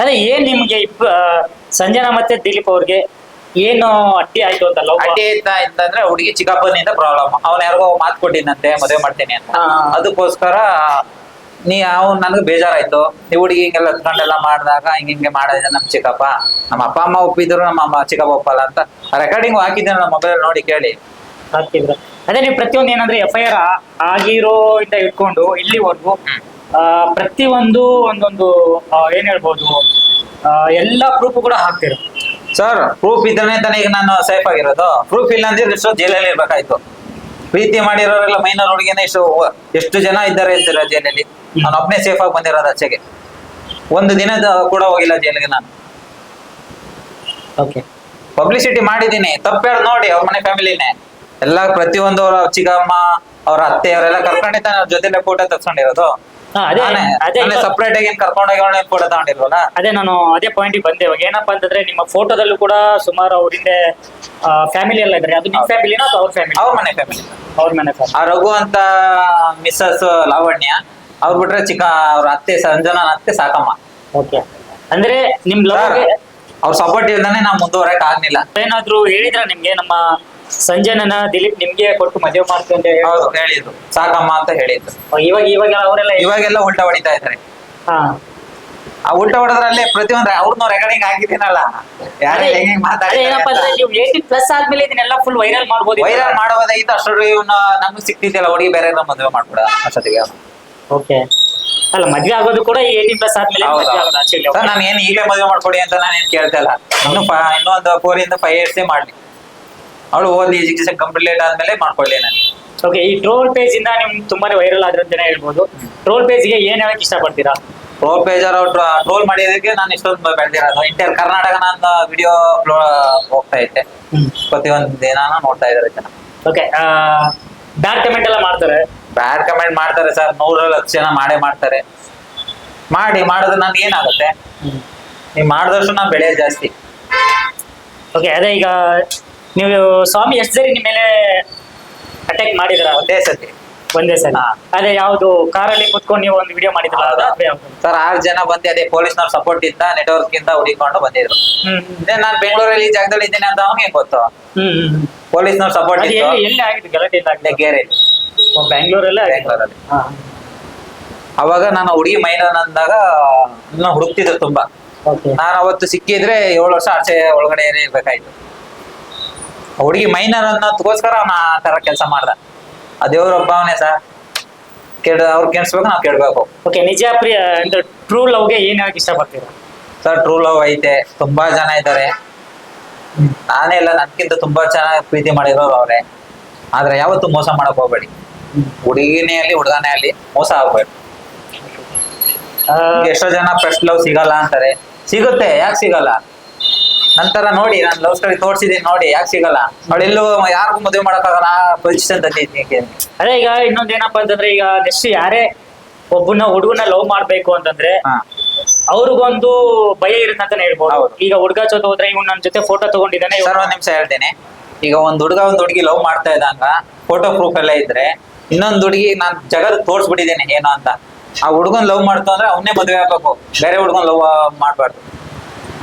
ಅದೇ ಏನ್ ನಿಮ್ಗೆ ಸಂಜನಾ ಮತ್ತೆ ದಿಲೀಪ್ ಅವ್ರಿಗೆ? ಏನು ಅಡ್ಡಿ ಆಯ್ತು ಅಂತ ಲವ್ ಅಡ್ಡಿ ಆಯ್ತಾ ಅಂತಂದ್ರೆ ಹುಡುಗಿ ಚಿಕ್ಕಪ್ಪನಿಂದ ಪ್ರಾಬ್ಲಮ್ ಅವ್ನ ಯಾರಿಗೋ ಮಾತು ಕೊಟ್ಟಿದ್ದಂತೆ ಮದುವೆ ಮಾಡ್ತೀನಿ ಅಂತ. ಅದಕ್ಕೋಸ್ಕರ ನೀ ಅವ್ನು ನನಗೆ ಬೇಜಾರಾಯ್ತು. ನೀವು ಹುಡುಗಿ ಹಿಂಗೆಲ್ಲ ಹತ್ಕೊಂಡೆಲ್ಲ ಮಾಡಿದಾಗ ಹಿಂಗೆ ಹಿಂಗೆ ಮಾಡಿದೆ ನಮ್ ಚಿಕ್ಕಪ್ಪ. ನಮ್ಮ ಅಪ್ಪ ಅಮ್ಮ ಒಪ್ಪಿದ್ರು ನಮ್ಮ ಅಮ್ಮ ಚಿಕ್ಕಪ್ಪ ಒಪ್ಪಲ್ಲ ಅಂತ ರೆಕಾರ್ಡಿಂಗ್ ಹಾಕಿದ್ದೆ ನಮ್ಮ ಮೊಬೈಲ್ ನೋಡಿ ಕೇಳಿ. ಹಾಕಿದ್ರು. ಅದೇ ನೀವು ಪ್ರತಿಯೊಂದು ಏನಂದ್ರೆ ಎಫ್ ಐ ಆರ್ ಆಗಿರೋ ಇಂದ ಇಟ್ಕೊಂಡು ಇಲ್ಲಿವರೆಗೂ ಆ, ಪ್ರತಿಯೊಂದು ಒಂದೊಂದು ಏನ್ ಹೇಳ್ಬೋದು ಎಲ್ಲ ಪ್ರೂಫ್ ಕೂಡ ಹಾಕ್ತಿರ ಸರ್ ಪ್ರೂಫ್ ಇದ್ರೆ ತಾನೇ ಈಗ ನಾನು ಸೇಫ್ ಆಗಿರೋದು. ಪ್ರೂಫ್ ಇಲ್ಲ ಅಂದ್ರೆ ಎಷ್ಟೋ ಜೈಲಲ್ಲಿ ಇರ್ಬೇಕಾಯ್ತು. ಪ್ರೀತಿ ಮಾಡಿರೋರೆಲ್ಲ ಮೈನರ್ ಹುಡುಗಿನ ಇಷ್ಟು ಎಷ್ಟು ಜನ ಇದ್ದಾರೆ ಅಂತೀರ ಜೈಲಲ್ಲಿ? ನಾನು ಒಬ್ಬನೇ ಸೇಫ್ ಆಗಿ ಬಂದಿರೋದು ಆಚೆಗೆ. ಒಂದು ದಿನ ಕೂಡ ಹೋಗಿಲ್ಲ ಜೈಲಿಗೆ ನಾನು. ಓಕೆ ಪಬ್ಲಿಸಿಟಿ ಮಾಡಿದ್ದೀನಿ. ತಪ್ಪೇಳಿ ನೋಡಿ ಅವ್ರ ಮನೆ ಫ್ಯಾಮಿಲಿನೇ. ಎಲ್ಲ ಪ್ರತಿಯೊಂದು ಅವ್ರ ಚಿಕ್ಕಮ್ಮ ಅವ್ರ ಅತ್ತೆ ಅವರೆಲ್ಲ ಕರ್ಕೊಂಡಿದ್ದಾನೆ ಅವ್ರ ಜೊತೆಲೆ ಫೋಟೋ ತಗ್ಸ್ಕೊಂಡಿರೋದು. ಹಾ, ಅದೇ ಅದೇ ಸಪ್ರೇಟ್ ಆಗಿ ಕರ್ಕೊಂಡೋಗಿ ಅವಳ ಕೂಡ ತಗೊಂಡಿಲ್ವಲ್ಲ? ಅದೇ ನಾನು ಅದೇ ಪಾಯಿಂಟಿಗೆ ಬಂದೆ. ಇವಾಗ ಏನಪ್ಪಾ ಅಂತಂದ್ರೆ ನಿಮ್ಮ ಫೋಟೋದಲ್ಲೂ ಕೂಡ ಸುಮಾರು ಅವ್ರ ಹಿಂದೆ ಫ್ಯಾಮಿಲಿ ಎಲ್ಲ ಇದ್ದಾರೆ. ಅದು ನಿಮ್ಮ ಫ್ಯಾಮಿಲಿ ಅಥವಾ ಅವ್ರ ಫ್ಯಾಮಿಲಿ ಅವ್ರ ಮನೆ ಫ್ಯಾಮಿಲಿ ಅವ್ರ ಮನೆ ಫ್ಯಾಮಿಲಿ ಆ ರಘು ಅಂತ ಮಿಸ್ಸಸ್ ಲಾವಣ್ಯ ಅವ್ರು ಬಿಟ್ರೆ ಚಿಕ್ಕ ಅವ್ರ ಅತ್ತೆ ಸಂಜನಾ ಅತ್ತೆ ಸಾಕಮ್ಮ. ಓಕೆ. ಅಂದ್ರೆ ನಿಮ್ ಲವ್ ಅವ್ರ ಸಪೋರ್ಟ್ ಇಲ್ದಾನೆ ನಾ ಮುಂದುವರಕ್ ಆಗ್ಲಿಲ್ಲ. ಏನಾದ್ರು ಹೇಳಿದ್ರ ನಿಮ್ಗೆ ನಮ್ಮ ಸಂಜನನ ದಿಲೀಪ್ ನಿಮ್ಗೆ ಕೊಟ್ಟು ಮದುವೆ ಮಾಡ್ತೇನೆ ಅಂತ ಹೇಳಿ. ಹೌದು ಹೇಳಿದ್ರು. ಸಾಕಮ್ಮ ಅಂತ ಹೇಳಿದ್ರು. ಇವಾಗ ಇವಾಗ ಅವರೆಲ್ಲ ಇವಾಗೆಲ್ಲ ಉಲ್ಟಾ ಹೊಡಿತಾ ಇದ್ದಾರೆ. ಹಾ. ಆ ಉಲ್ಟಾ ಹೊಡೆದ್ರಲ್ಲೇ ಪ್ರತಿಯೊಂದು ಅವ್ರನ್ನ ರೆಕಾರ್ಡಿಂಗ್ ಆಗಿದ್ದೀನಲ್ಲ ಯಾರು ಅದೇ ಹೆಂಗ್ ಅದೇ ಏನಪ್ಪಾ ಅಂದ್ರೆ ನೀವು ಏಯ್ಟೀನ್ ಪ್ಲಸ್ ಆದ್ಮೇಲೆ ಇದನ್ನೆಲ್ಲ ಫುಲ್ ವೈರಲ್ ಮಾಡ್ಬೋದು ವೈರಲ್ ಮಾಡೋದೈತೆ ಅಷ್ಟೊಂದು ಇವನ್ನ ನಮ್ಗೆ ಸಿಕ್ತಿದ್ದಿಲ್ಲ ಹುಡುಗಿ ಬೇರೆ ಮದುವೆ ಮಾಡ್ಬಿಡ ಅಷ್ಟೊತ್ತಿಗೆ ಓಕೆ. ಅಲ್ಲ ಮದ್ವೆ ಆಗೋದು ಕೂಡ ಈ ಏಯ್ಟೀನ್ ಪ್ಲಸ್ ಆದ್ಮೇಲೆ ಮದ್ವೆ ಆಗೋದು actually. ನಾನು ಏನು ಈಗಲೇ ಮದುವೆ ಮಾಡ್ಕೊಡಿ ಅಂತ ನಾನು ಏನು ಕೇಳ್ತಾ ಇಲ್ಲ. ಇನ್ನು ಫ- ಇನ್ನೂ ಒಂದು ಫೋರ್ ಇಂದ ಫೈವ್ ಇಯರ್ಸೇ ಮಾಡ್ಲಿ. ಅವಳು ಓದಿ ಎಜುಕೇಶನ್ ಕಂಪ್ಲೀಟ್ ಆದ್ಮೇಲೆ ಮಾಡ್ಕೊಳ್ಳಿ ನಾನು. ಓಕೆ ಈ ಟ್ರೋಲ್ ಪೇಜ್ ಇಂದ ನಿಮ್ ತುಂಬಾನೇ ವೈರಲ್ ಆದ್ರೆ ಅಂತಾನೆ ಹೇಳ್ಬೋದು. ಟ್ರೋಲ್ ಪೇಜ್ಗೆ ಏನ್ ಹೇಳಕ್ ಇಷ್ಟಪಡ್ತೀರಾ? ಟ್ರೋಲ್ ಪೇಜ್ ಅವ್ರು ಟ್ರೋಲ್ ಮಾಡಿದಕ್ಕೆ ನಾನು ಇಷ್ಟೊಂದು ಬೆಳೆದಿರೋದು. ಇಂಟರ್ ಕರ್ನಾಟಕ ನನ್ನ ವಿಡಿಯೋ ಹೋಗ್ತಾ ಇದ್ದೆ. ಪ್ರತಿಯೊಂದು ದಿನ ನೋಡ್ತಾ ಇದ್ದಾರೆ ಜನ. ಓಕೆ ಬ್ಯಾಡ್ ಕಮೆಂಟ್ ಎಲ್ಲ ಮಾಡ್ತಾರೆ. ಬ್ಯಾಡ್ ಕಮೆಂಟ್ ಮಾಡ್ತಾರೆ ಸರ್ ನೂರಲ್ಲಿ ಹತ್ತು ಜನ ಮಾಡೇ ಮಾಡ್ತಾರೆ. ಮಾಡಿ ಮಾಡಿದ್ರೆ ನನ್ಗೆ ಏನಾಗುತ್ತೆ? ನೀವು ಮಾಡಿದಷ್ಟು ನಾನು ಬೆಳೆಯೋದು ಜಾಸ್ತಿ. ಓಕೆ ಅದೇ ಈಗ ನೀವು ಸ್ವಾಮಿ ಎಷ್ಟು ಸರಿ ನಿಮ್ಮ ಮೇಲೆ ಅಟ್ಯಾಕ್ ಮಾಡಿದ್ರ? ಒಂದೇ ಸತಿ. ಒಂದೇ ಸಲ. ಅದೇ ಯಾವ್ದು ಕಾರಲ್ಲಿ ಕುತ್ಕೊಂಡು ನೀವು ಒಂದು ವಿಡಿಯೋ ಮಾಡಿದ್ರ. ಯಾವ್ದು ಸರ್ ಆರು ಜನ ಬಂದು ಅದೇ ಪೊಲೀಸ್ನವ್ರ ಸಪೋರ್ಟ್ ಇಂದ ನೆಟ್ವರ್ಕ್ ಇಂದ ಹುಡಿಕೊಂಡು ಬಂದಿದ್ರು. ಹ್ಮ್ ನಾನು ಬೆಂಗಳೂರಲ್ಲಿ ಈ ಜಾಗದಲ್ಲಿ ಇದ್ದೇನೆ ಅಂತ ಅವ್ನಿಗೆ ಗೊತ್ತು. ಹ್ಮ್ ಹ್ಮ್ ಹ್ಮ್. ಪೊಲೀಸ್ನವ್ರ ಸಪೋರ್ಟ್ ಅದು ಇತ್ತು ಎಲ್ಲಿ ಎಲ್ಲಿ ಆಗಿದ್ದು? ಗಲಾಟೆ ಇಲ್ಲ ಅದೇ ಗೇರೆ ಬ್ಯಾಂಗ್ಳೂರಲ್ಲೇ ಬೆಂಗಳೂರಲ್ಲಿ ಅವಾಗ ನಾನು ಹುಡುಗಿ ಮೈನರ್ ಅಂದಾಗ ಹುಡುಕ್ತಿದ್ರು ತುಂಬಾ. ನಾನು ಅವತ್ತು ಸಿಕ್ಕಿದ್ರೆ ಏಳು ವರ್ಷ ಆಚೆ ಒಳಗಡೆ ಇರ್ಬೇಕಾಯ್ತು. ಹುಡುಗಿ ಮೈನರ್ ಅನ್ನೋದಕ್ಕೋಸ್ಕರ ಅವನ ಆ ತರ ಕೆಲಸ ಮಾಡ್ದ. ಆ ದೇವ್ರ ಒಬ್ಬವನೇ ಸರ್ ಕೇಳ ಅವ್ರು ಕೇಳಿಸ್ಬೇಕು ನಾವು ಕೇಳ್ಬೇಕು ಓಕೆ ನಿಜ ಪ್ರಿಯ ಅಂದ್ರೆ ಟ್ರೂ ಲವ್ಗೆ ಏನ್ ಹೇಳಕ್ ಇಷ್ಟಪಡ್ತೀರಾ? ಸರ್ ಟ್ರೂ ಲವ್ ಐತೆ. ತುಂಬಾ ಜನ ಇದ್ದಾರೆ. ನಾನೇ ಇಲ್ಲ ನನ್ಕಿಂತ ತುಂಬಾ ಚೆನ್ನಾಗಿ ಪ್ರೀತಿ ಮಾಡಿರೋರು ಅವ್ರೆ. ಆದ್ರೆ ಯಾವತ್ತೂ ಮೋಸ ಮಾಡಕ್ ಹೋಗ್ಬೇಡಿ. ಹುಡುಗಿನೇ ಅಲ್ಲಿ ಹುಡುಗನೇ ಅಲ್ಲಿ ಮೋಸ ಆಗ್ಬೇಡಿ. ಆ, ಎಷ್ಟೋ ಜನ ಫಸ್ಟ್ ಲವ್ ಸಿಗಲ್ಲ ಅಂತಾರೆ. ಸಿಗುತ್ತೆ ಯಾಕೆ ಸಿಗಲ್ಲ? ನಂತರ ನೋಡಿ ನಾನು ಲವ್ ಸ್ಟೋರಿ ತೋರ್ಸಿದೀನಿ ನೋಡಿ ಯಾಕೆ ಸಿಗಲ್ಲ? ಅವಳೆಲ್ಲೂ ಯಾರಿಗೂ ಮದುವೆ ಮಾಡಕ್ಕಾಗಲ್ಲ ಪೊಸಿಷನ್ ತಂದಿದ್ದೀನಿ ಅದೇ ಈಗ ಇನ್ನೊಂದ್ ಏನಪ್ಪಾ ಅಂತಂದ್ರೆ ಈಗ ನೆಕ್ಸ್ಟ್ ಯಾರೇ ಒಬ್ಬನ ಹುಡುಗನ ಲವ್ ಮಾಡ್ಬೇಕು ಅಂತಂದ್ರೆ ಹಾ. ಅವ್ರಿಗೊಂದು ಭಯ ಇರುತ್ತೆ ಅಂತ ಹೇಳ್ಬೋದು. ಹೌದು. ಈಗ ಹುಡುಗ ಜೊತೆ ಹೋದ್ರೆ ಇವ್ನು ನನ್ನ ಜೊತೆ ಫೋಟೋ ತಗೊಂಡಿದ್ದಾನೆ ಸರ್ ಒಂದ್ ನಿಮಿಷ ಹೇಳ್ತೇನೆ. ಈಗ ಒಂದ್ ಹುಡುಗ ಒಂದ್ ಹುಡುಗಿ ಲವ್ ಮಾಡ್ತಾ ಇದ್ದಂಗ ಫೋಟೋ ಪ್ರೂಫ್ ಎಲ್ಲ ಇದ್ರೆ ಇನ್ನೊಂದ್ ಹುಡುಗಿ ನಾನ್ ಜಗತ್ ತೋರ್ಸ್ಬಿಟ್ಟಿದ್ದೇನೆ ಏನೋ ಅಂತ. ಆ ಹುಡುಗನ್ ಲವ್ ಮಾಡ್ತು ಅಂದ್ರೆ ಅವನ್ನೇ ಮದುವೆ ಆಗ್ಬೇಕು. ಬೇರೆ ಹುಡುಗನ್ ಲವ್ ಮಾಡ್ಬಾರ್ದು.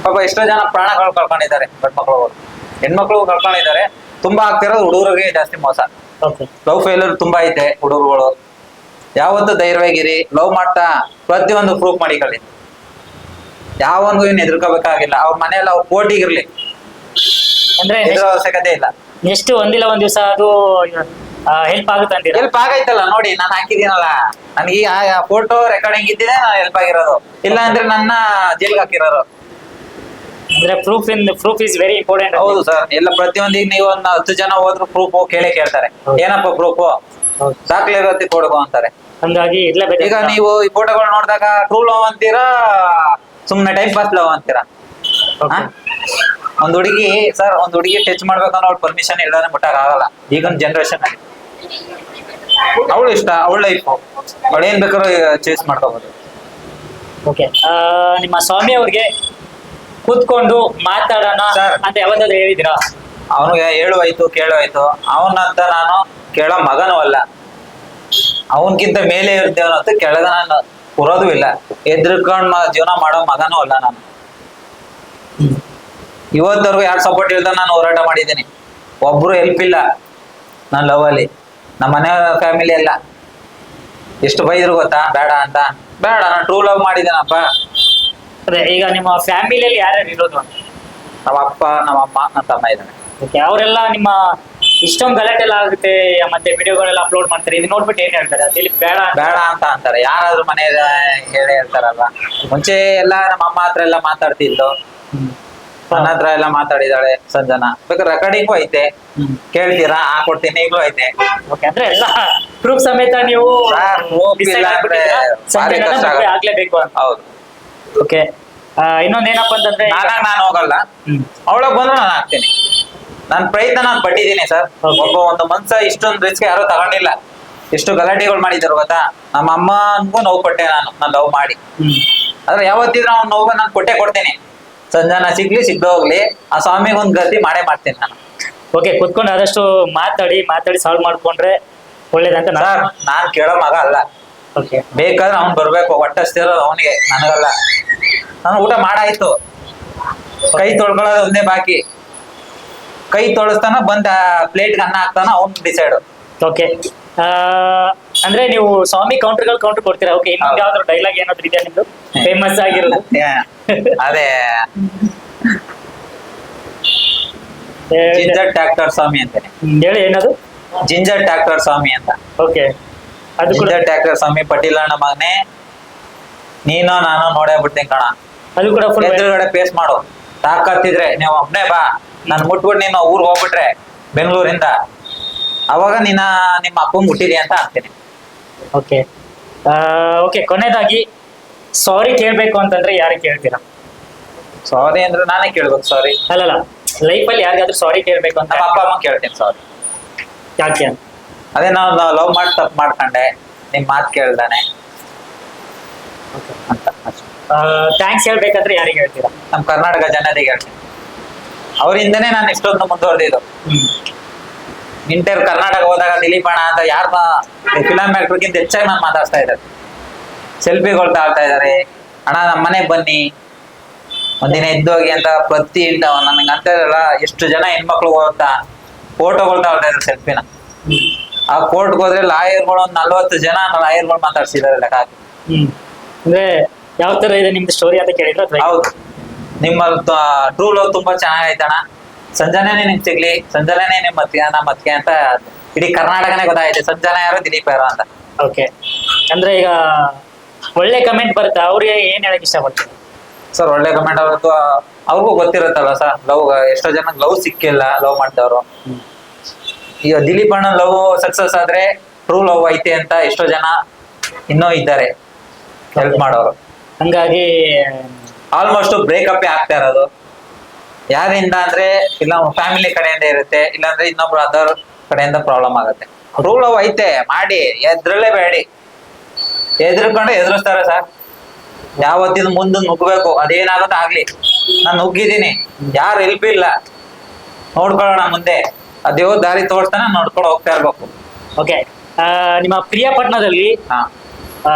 ಪಾಪ ಎಷ್ಟೋ ಜನ ಪ್ರಾಣಗಳು ಕಳ್ಕೊಂಡಿದ್ದಾರೆ ಗಂಡ್ಮಕ್ಳು. ಹೆಣ್ಮಕ್ಳು ಕಳ್ಕೊಂಡಿದ್ದಾರೆ. ತುಂಬಾ ಆಗ್ತಿರೋದು ಹುಡುಗರಿಗೆ ಜಾಸ್ತಿ ಮೋಸ. ಲವ್ ಫೇಲ್ಯೂರ್ ತುಂಬಾ ಐತೆ ಹುಡುಗರುಗಳು. ಯಾವತ್ತು ಧೈರ್ಯವಾಗಿರಿ ಲವ್ ಮಾಡ್ತಾ ಪ್ರತಿಯೊಂದು ಪ್ರೂಫ್ ಮಾಡಿಕೊಳ್ಳಿ. ಯಾವನ್ಗೂ ಏನು ಹೆದರ್ಕೋಬೇಕಾಗಿಲ್ಲ. ಅವ್ರ ಮನೆಯಲ್ಲಿ ಅವ್ರ ಕೋಟಿಗಿರ್ಲಿ. ಅಂದ್ರೆ ಹೆದರೋ ಅವಶ್ಯಕತೆ ಇಲ್ಲ. ಎಷ್ಟು ಒಂದಿಲ್ಲ ಒಂದ್ ದಿವಸ ಅದು ಹೆಲ್ಪ್ ಆಗುತ್ತೆ ಅಂತೀರಾ? ಹೆಲ್ಪ್ ಆಗೈತಲ್ಲ ನೋಡಿ ನಾನು ಹಾಕಿದ್ದೀನಲ್ಲ. ನನಗೆ ಆ ಫೋಟೋ ರೆಕಾರ್ಡಿಂಗ್ ಇದ್ದಿದೆ ನಾನು ಹೆಲ್ಪ್ ಆಗಿರೋದು. ಇಲ್ಲ ಅಂದ್ರೆ ನನ್ನ ಜೈಲ್ಗೆ ಹಾಕಿರೋರು ಅಂದ್ರೆ proof in proof is very important ಹೌದು ಸರ್ ಎಲ್ಲ ಪ್ರತಿಯೊಂದಿಗೆ ನೀವು ಒಂದು ಹತ್ತು ಜನ ಹೋದ್ರು ಪ್ರೂಫ್ ಕೇಳಿ ಕೇಳ್ತಾರೆ. ಏನಪ್ಪ ಪ್ರೂಫ್ ದಾಖಲೆ ಇರತ್ತೆ ಕೊಡ್ಕೋ ಅಂತಾರೆ. ಹಂಗಾಗಿ ಇಲ್ಲ ಈಗ ನೀವು ಈ ಫೋಟೋಗಳು ನೋಡಿದಾಗ ಟ್ರೂ ಲವ್ ಅಂತೀರಾ ಸುಮ್ನೆ ಟೈಮ್ ಪಾಸ್ ಲವ್ ಅಂತೀರಾ. ಒಂದ್ ಹುಡುಗಿ ಸರ್ ಒಂದ್ ಹುಡುಗಿ ಟಚ್ ಮಾಡ್ಬೇಕಂದ್ರೆ ಅವ್ಳ ಪರ್ಮಿಷನ್ ಇಲ್ಲದೆ ಮುಟ್ಟಕ್ ಆಗಲ್ಲ. ಈಗಿನ ಜನರೇಷನ್ ಅವಳು ಇಷ್ಟ ಅವಳ ಲೈಫ್ ಅವಳು ಏನ್ ಬೇಕಾದ್ರೂ ಚೇಸ್ ಮಾಡ್ಕೋಬಹುದು ಓಕೆ ನಿಮ್ಮ ಸ್ವಾಮಿ ಅವ್ರಿಗೆ ಕೂತ್ಕೊಂಡು ಮಾತಾಡೋಣ Sir. ಅಂತ ಯಾವತ್ತಾದ್ರೂ ಹೇಳಿದಿರಾ ಅವನಿಗೆ ಹೇಳುವಾಯ್ತು ಕೇಳುವಾಯ್ತು. ಅವನಂತ ನಾನು ಕೇಳೋ ಮಗನೂ ಅಲ್ಲ. ಅವನ್ಗಿಂತ ಮೇಲೆ ಇರ್ತೇವನ ಅಂತ ಕೆಳಗ ನಾನು ಕುರೋದು ಇಲ್ಲ. ಎದ್ರಕೊಂಡು ಜೀವನ ಮಾಡೋ ಮಗನೂ ಅಲ್ಲ ನಾನು. ಇವತ್ತವರೆಗೂ ಯಾರು ಸಪೋರ್ಟ್ ಇಲ್ದ ನಾನು ಹೋರಾಟ ಮಾಡಿದ್ದೀನಿ? ಒಬ್ರು ಹೆಲ್ಪ್ ಇಲ್ಲ. ನನ್ನ ಲವ್ ಅಲ್ಲಿ. ನಮ್ಮ ಮನೆ ಫ್ಯಾಮಿಲಿ ಎಲ್ಲ ಎಷ್ಟು ಬೈದ್ರು ಗೊತ್ತಾ? ಬೇಡ ಅಂತ. ಬೇಡ ನಾನು ಟ್ರೂ ಲವ್ ಮಾಡಿದ್ದೇನಪ್ಪ. ಅದೇ ಈಗ ನಿಮ್ಮ ಫ್ಯಾಮಿಲಿಯಲ್ಲಿ ಯಾರ್ಯಾರು ಇರೋದು? ಅಂತ ನಮ್ಮ ಅಪ್ಪ ನಮ್ಮ ಅಮ್ಮ ನನ್ನ ತಮ್ಮ ಇದ್ದಾನೆ ಓಕೆ ಅವರೆಲ್ಲ ನಿಮ್ಮ ಇಷ್ಟೊಂದು ಗಲಾಟೆ ಎಲ್ಲ ಆಗುತ್ತೆ ಮತ್ತೆ ವಿಡಿಯೋಗಳೆಲ್ಲ ಅಪ್ಲೋಡ್ ಮಾಡ್ತಾರೆ ಇದು ನೋಡ್ಬಿಟ್ಟು ಏನ್ ಹೇಳ್ತಾರೆ? ಅದಿಲ್ಲಿ ಬೇಡ ಬೇಡ ಅಂತ ಅಂತಾರೆ. ಯಾರಾದ್ರೂ ಮನೆ ಹೇಳಿ ಹೇಳ್ತಾರಲ್ಲ ಮುಂಚೆ ಎಲ್ಲ ನಮ್ಮ ಅಮ್ಮ ಹತ್ರ ಎಲ್ಲ ಮಾತಾಡ್ತಿದ್ಲು ನನ್ನ ಹತ್ರ ಎಲ್ಲ ಮಾತಾಡಿದಾಳೆ ಸಂಜನಾ. ಬೇಕಾದ್ರೆ ರೆಕಾರ್ಡಿಂಗು ಐತೆ. ಕೇಳ್ತೀರಾ? ಆ ಕೊಡ್ತೀನಿ. ಈಗಲೂ ಐತೆ. ಓಕೆ ಅಂದ್ರೆ ಎಲ್ಲ ಪ್ರೂಫ್ ಸಮೇತ ನೀವು decide ಇಲ್ಲ ಸಂಜೆನ ಆಗ್ಲೇಬೇಕು ಅಂತ. ಹೌದು. ಓಕೆ ಇನ್ನೊಂದೇನಪ್ಪ ಅಂತಂದ್ರೆ ಈಗ- ನಾನಾಗ ನಾನು ಹೋಗಲ್ಲ. ಅವಳಗ್ ಬಂದ್ರೆ ನಾನು ಹಾಕ್ತೀನಿ. ನನ್ ಪ್ರಯತ್ನ ನಾನು ಪಟ್ಟಿದ್ದೀನಿ ಸರ್. ಒಬ್ಬ ಒಂದು ಮನ್ಸ ಇಷ್ಟೊಂದು ರಿಸ್ಕ್ ಯಾರು ತಗೊಂಡಿಲ್ಲ. ಎಷ್ಟು ಗಲಾಟೆಗಳು ಮಾಡಿದ್ರು ಗೊತ್ತಾ? ನಮ್ಮ ಅಮ್ಮನ್ಗೂ ನೋವು ಕೊಟ್ಟೆ ನಾನು ನಾನು ಲವ್ ಮಾಡಿ. ಹ್ಮ್. ಆದ್ರೆ ಯಾವತ್ತಿದ್ರು ಅವ್ನ ನೋವು ನಾನು ಕೊಟ್ಟೆ ಕೊಡ್ತೇನೆ. ಸಂಜಾನ ಸಿಗ್ಲಿ ಸಿಗ್ದು ಹೋಗ್ಲಿ. ಆ ಸ್ವಾಮಿಗೆ ಒಂದ್ ಗತಿ ಮಾಡೇ ಮಾಡ್ತೀನಿ ನಾನು. ಓಕೆ ಕುತ್ಕೊಂಡು ಆದಷ್ಟು ಮಾತಾಡಿ ಮಾತಾಡಿ ಸಾಲ್ವ್ ಮಾಡ್ಕೊಂಡ್ರೆ ಒಳ್ಳೇದಂತ ನಾನು ಕೇಳೋ ಮಗ ಅಲ್ಲ. ಬೇಕಾದ್ರೆ ಅವ್ನ್ ಬರ್ಬೇಕು ಹೊಟ್ಟಸ್ತಿರೋದು ಅವನಿಗೆ ನನಗಲ್ಲ. ನಾನು ಊಟ ಮಾಡಾಯ್ತು. ಕೈ ತೊಳ್ಕೊಳ್ಳೋದು ಒಂದೇ ಬಾಕಿ. ಕೈ ತೊಳಸ್ತಾನ ಬಂದ ಪ್ಲೇಟ್ಗೆ ಅನ್ನ ಹಾಕ್ತಾನ ಅವ್ನ್ ಡಿಸೈಡ್ ಓಕೆ ಅಂದ್ರೆ ನೀವು ಸ್ವಾಮಿ ಕೌಂಟರ್ಗಳು ಕೌಂಟರ್ ಕೊಡ್ತೀರಾ? ಓಕೆ ಇನ್ನೊಂದು. ಯಾವ್ದಾದ್ರು ಡೈಲಾಗ್ ಏನಾದ್ರು ಇದೆಯಾ ನಿಮ್ದು? ಫೇಮಸ್ ಆಗಿರೋದು. ಅದೇ. ಜಿಂಜರ್ ಟ್ಯಾಕ್ಟರ್ ಸ್ವಾಮಿ ಅಂತಾನೆ. ಹೇಳಿ ಏನದು? ಜಿಂಜರ್ ಟ್ಯಾಕ್ಟರ್ ಸ್ವಾಮಿ ಅಂತ. ಓಕೆ ಟ್ಯಾಕ್ಟರ್ ಸ್ವಾಮಿ ಪಟೀಲಣ್ಣ ಮಗನೇ. ನೀನು ನಾನು ನೋಡೇ ಬಿಡ್ತೀನಿ ಕಣ. ಅದು ಕೂಡ ಫುಲ್ ಎದುರುಗಡೆ ಪೇಸ್ ಮಾಡು. ತಾಕತ್ತಿದ್ರೆ ನೀವು ಒಬ್ನೇ ಬಾ. ನಾನು ಮುಟ್ಬಿಟ್ಟು ನೀನು ಊರಿಗೆ ಹೋಗ್ಬಿಟ್ರೆ ಬೆಂಗಳೂರಿಂದ. ಅವಾಗ ನಿನ್ನ ನಿಮ್ಮ ಅಪ್ಪ ಮುಟ್ಟಿದೆ ಅಂತ ಅಂತೀನಿ. ಓಕೆ ಓಕೆ ಕೊನೆಯದಾಗಿ ಸಾರಿ ಕೇಳ್ಬೇಕು ಅಂತಂದ್ರೆ ಯಾರಿಗೆ ಕೇಳ್ತೀರಾ? ಸಾರಿ ಅಂದ್ರೆ ನಾನೇ ಕೇಳ್ಬೇಕು ಸಾರಿ ಅಲ್ಲಲ್ಲ ಲೈಫಲ್ಲಿ ಯಾರಿಗಾದ್ರೂ ಸಾರಿ ಕೇಳ್ಬೇಕು ಅಂತ ಅಪ್ಪ ಅಮ್ಮ ಕೇಳ್ತೀನಿ ಸಾರಿ ಯಾಕೆ? ಅಂತ ಅದೇ ನಾನು ಲವ್ ಮಾಡಿ ತಪ್ಪು ಮಾಡ್ಕೊಂಡೆ ನಿಮ್ ಮಾತು ಕೇಳ್ದಾನೆ. ಅಂತ ಅಷ್ಟೇ. ಥ್ಯಾಂಕ್ಸ್ ಹೇಳ್ಬೇಕಂದ್ರೆ ಯಾರಿಗೆ ಹೇಳ್ತೀರಾ? ನಮ್ಮ ಕರ್ನಾಟಕ ಜನತೆಗೆ ಹೇಳ್ತೀನಿ. ಅವರಿಂದನೇ ನಾನು ಇಷ್ಟೊಂದು ಮುಂದುವರೆದಿದ್ದು. ಇಂಟರ್ ಕರ್ನಾಟಕ ಹೋದಾಗ ದಿಲೀಪಣ ಅಂತ ಯಾರು ಫಿಲಮ್ ಆಕ್ಟರ್ಗಿಂತ ಹೆಚ್ಚಾಗಿ ನಾನು ಮಾತಾಡ್ತಾ ಇದ್ದಾರೆ ಸೆಲ್ಫಿಗಳು ತಾಳ್ತಾ ಇದ್ದಾರೆ. ಅಣ್ಣ ನಮ್ಮ ಮನೆಗೆ ಬನ್ನಿ. ಒಂದಿನ ಎದ್ದೋಗಿ ಅಂತ ಪ್ರತಿ ನನಗೆ ಅಂತ ಇರಲ್ಲ ಎಷ್ಟು ಜನ ಹೆಣ್ಮಕ್ಳು ಹೋಗ್ತಾ ಫೋಟೋಗಳು ತಾಳ್ತಾ ಇದ್ದಾರೆ ಸೆಲ್ಫಿನ ಆ ಕೋರ್ಟ್ಗೆ ಹೋದ್ರೆ ಲಾಯರ್ಗಳು ಒಂದ್ ನಲ್ವತ್ತು ಜನ ಲಾಯರ್ಗಳು ಮಾತಾಡ್ಸಿದಾರೆ ಲೆಕ್ಕ ಹಾಕಿ ಅಂದ್ರೆ ಯಾವ ತರ ಇದೆ ನಿಮ್ದು ಸ್ಟೋರಿ ಅಂತ ಕೇಳಿದ್ರೆ ಹೌದು. ನಿಮ್ಮ ಟ್ರೂ ಲವ್ ತುಂಬಾ ಚೆನ್ನಾಗೈತಣ್ಣ ಸಂಜಾನೇ ನಿಮ್ ಸಿಗ್ಲಿ ಸಂಜಾನೆ ನಿಮ್ ನಮ್ಮ ಮತ್ಗೆ ಅಂತ ಇಡೀ ಕರ್ನಾಟಕನೇ ಗೊತ್ತಾಯ್ತು. ಸಂಜಾನೆ ಯಾರು ದಿಲೀಪ್ ಯಾರು ಅಂತ. ಓಕೆ ಅಂದ್ರೆ ಈಗ ಒಳ್ಳೆ ಕಮೆಂಟ್ ಬರುತ್ತೆ. ಅವ್ರಿಗೆ ಏನ್ ಹೇಳಕ್ ಇಷ್ಟಪಡ್ತಾರೆ? ಸರ್ ಒಳ್ಳೆ ಕಮೆಂಟ್ ಅವ್ರದ್ದು ಅವ್ರಿಗೂ ಗೊತ್ತಿರುತ್ತಲ್ಲ ಸರ್? ಲವ್ ಎಷ್ಟೋ ಜನ ಲವ್ ಸಿಕ್ಕಿಲ್ಲ ಲವ್ ಮಾಡಿದವರು. ಈಗ ದಿಲೀಪ್ ಅಣ್ಣ ಲವ್ ಸಕ್ಸಸ್ ಆದ್ರೆ ಟ್ರೂ ಲವ್ ಐತೆ ಅಂತ ಎಷ್ಟೋ ಜನ ಇನ್ನೂ ಇದ್ದಾರೆ. ಹೆಲ್ಪ್ ಮಾಡೋರು. ಹಂಗಾಗಿ ಆಲ್ಮೋಸ್ಟ್ ಬ್ರೇಕಪ್ ಆಗ್ತಾ ಇರೋದು. ಯಾರಿಂದ ಅಂದ್ರೆ ಇಲ್ಲ ಫ್ಯಾಮಿಲಿ ಕಡೆಯಿಂದ ಇರುತ್ತೆ ಇಲ್ಲಾಂದ್ರೆ ಇನ್ನೊಬ್ರು ಅದರ್ ಕಡೆಯಿಂದ ಪ್ರಾಬ್ಲಮ್ ಆಗುತ್ತೆ. ರೂಲ್ ಐತೆ ಮಾಡಿ ಎದ್ರಲ್ಲೇ ಬೇಡಿ. ಎದ್ರಕೊಂಡು ಎದುರಿಸ್ತಾರೆ ಸರ್ ಯಾವತ್ತಿನ ಮುಂದೆ ನುಗ್ಬೇಕು ಅದೇನಾಗುತ್ತೆ ಆಗ್ಲಿ. ನಾನು ನುಗ್ಗಿದ್ದೀನಿ ಯಾರು ಹೆಲ್ಪ್ ಇಲ್ಲ. ನೋಡ್ಕೊಳ್ಳೋಣ ಮುಂದೆ. ಅದೇವೋ ದಾರಿ ತೋರಿಸ್ತಾನೆ ನೋಡ್ಕೊಂಡು ಹೋಗ್ತಾ ಇರ್ಬೇಕು. ಓಕೆ ನಿಮ್ಮ ಪ್ರಿಯಪಟ್ಟಣದಲ್ಲಿ ಹಾ. ಆ,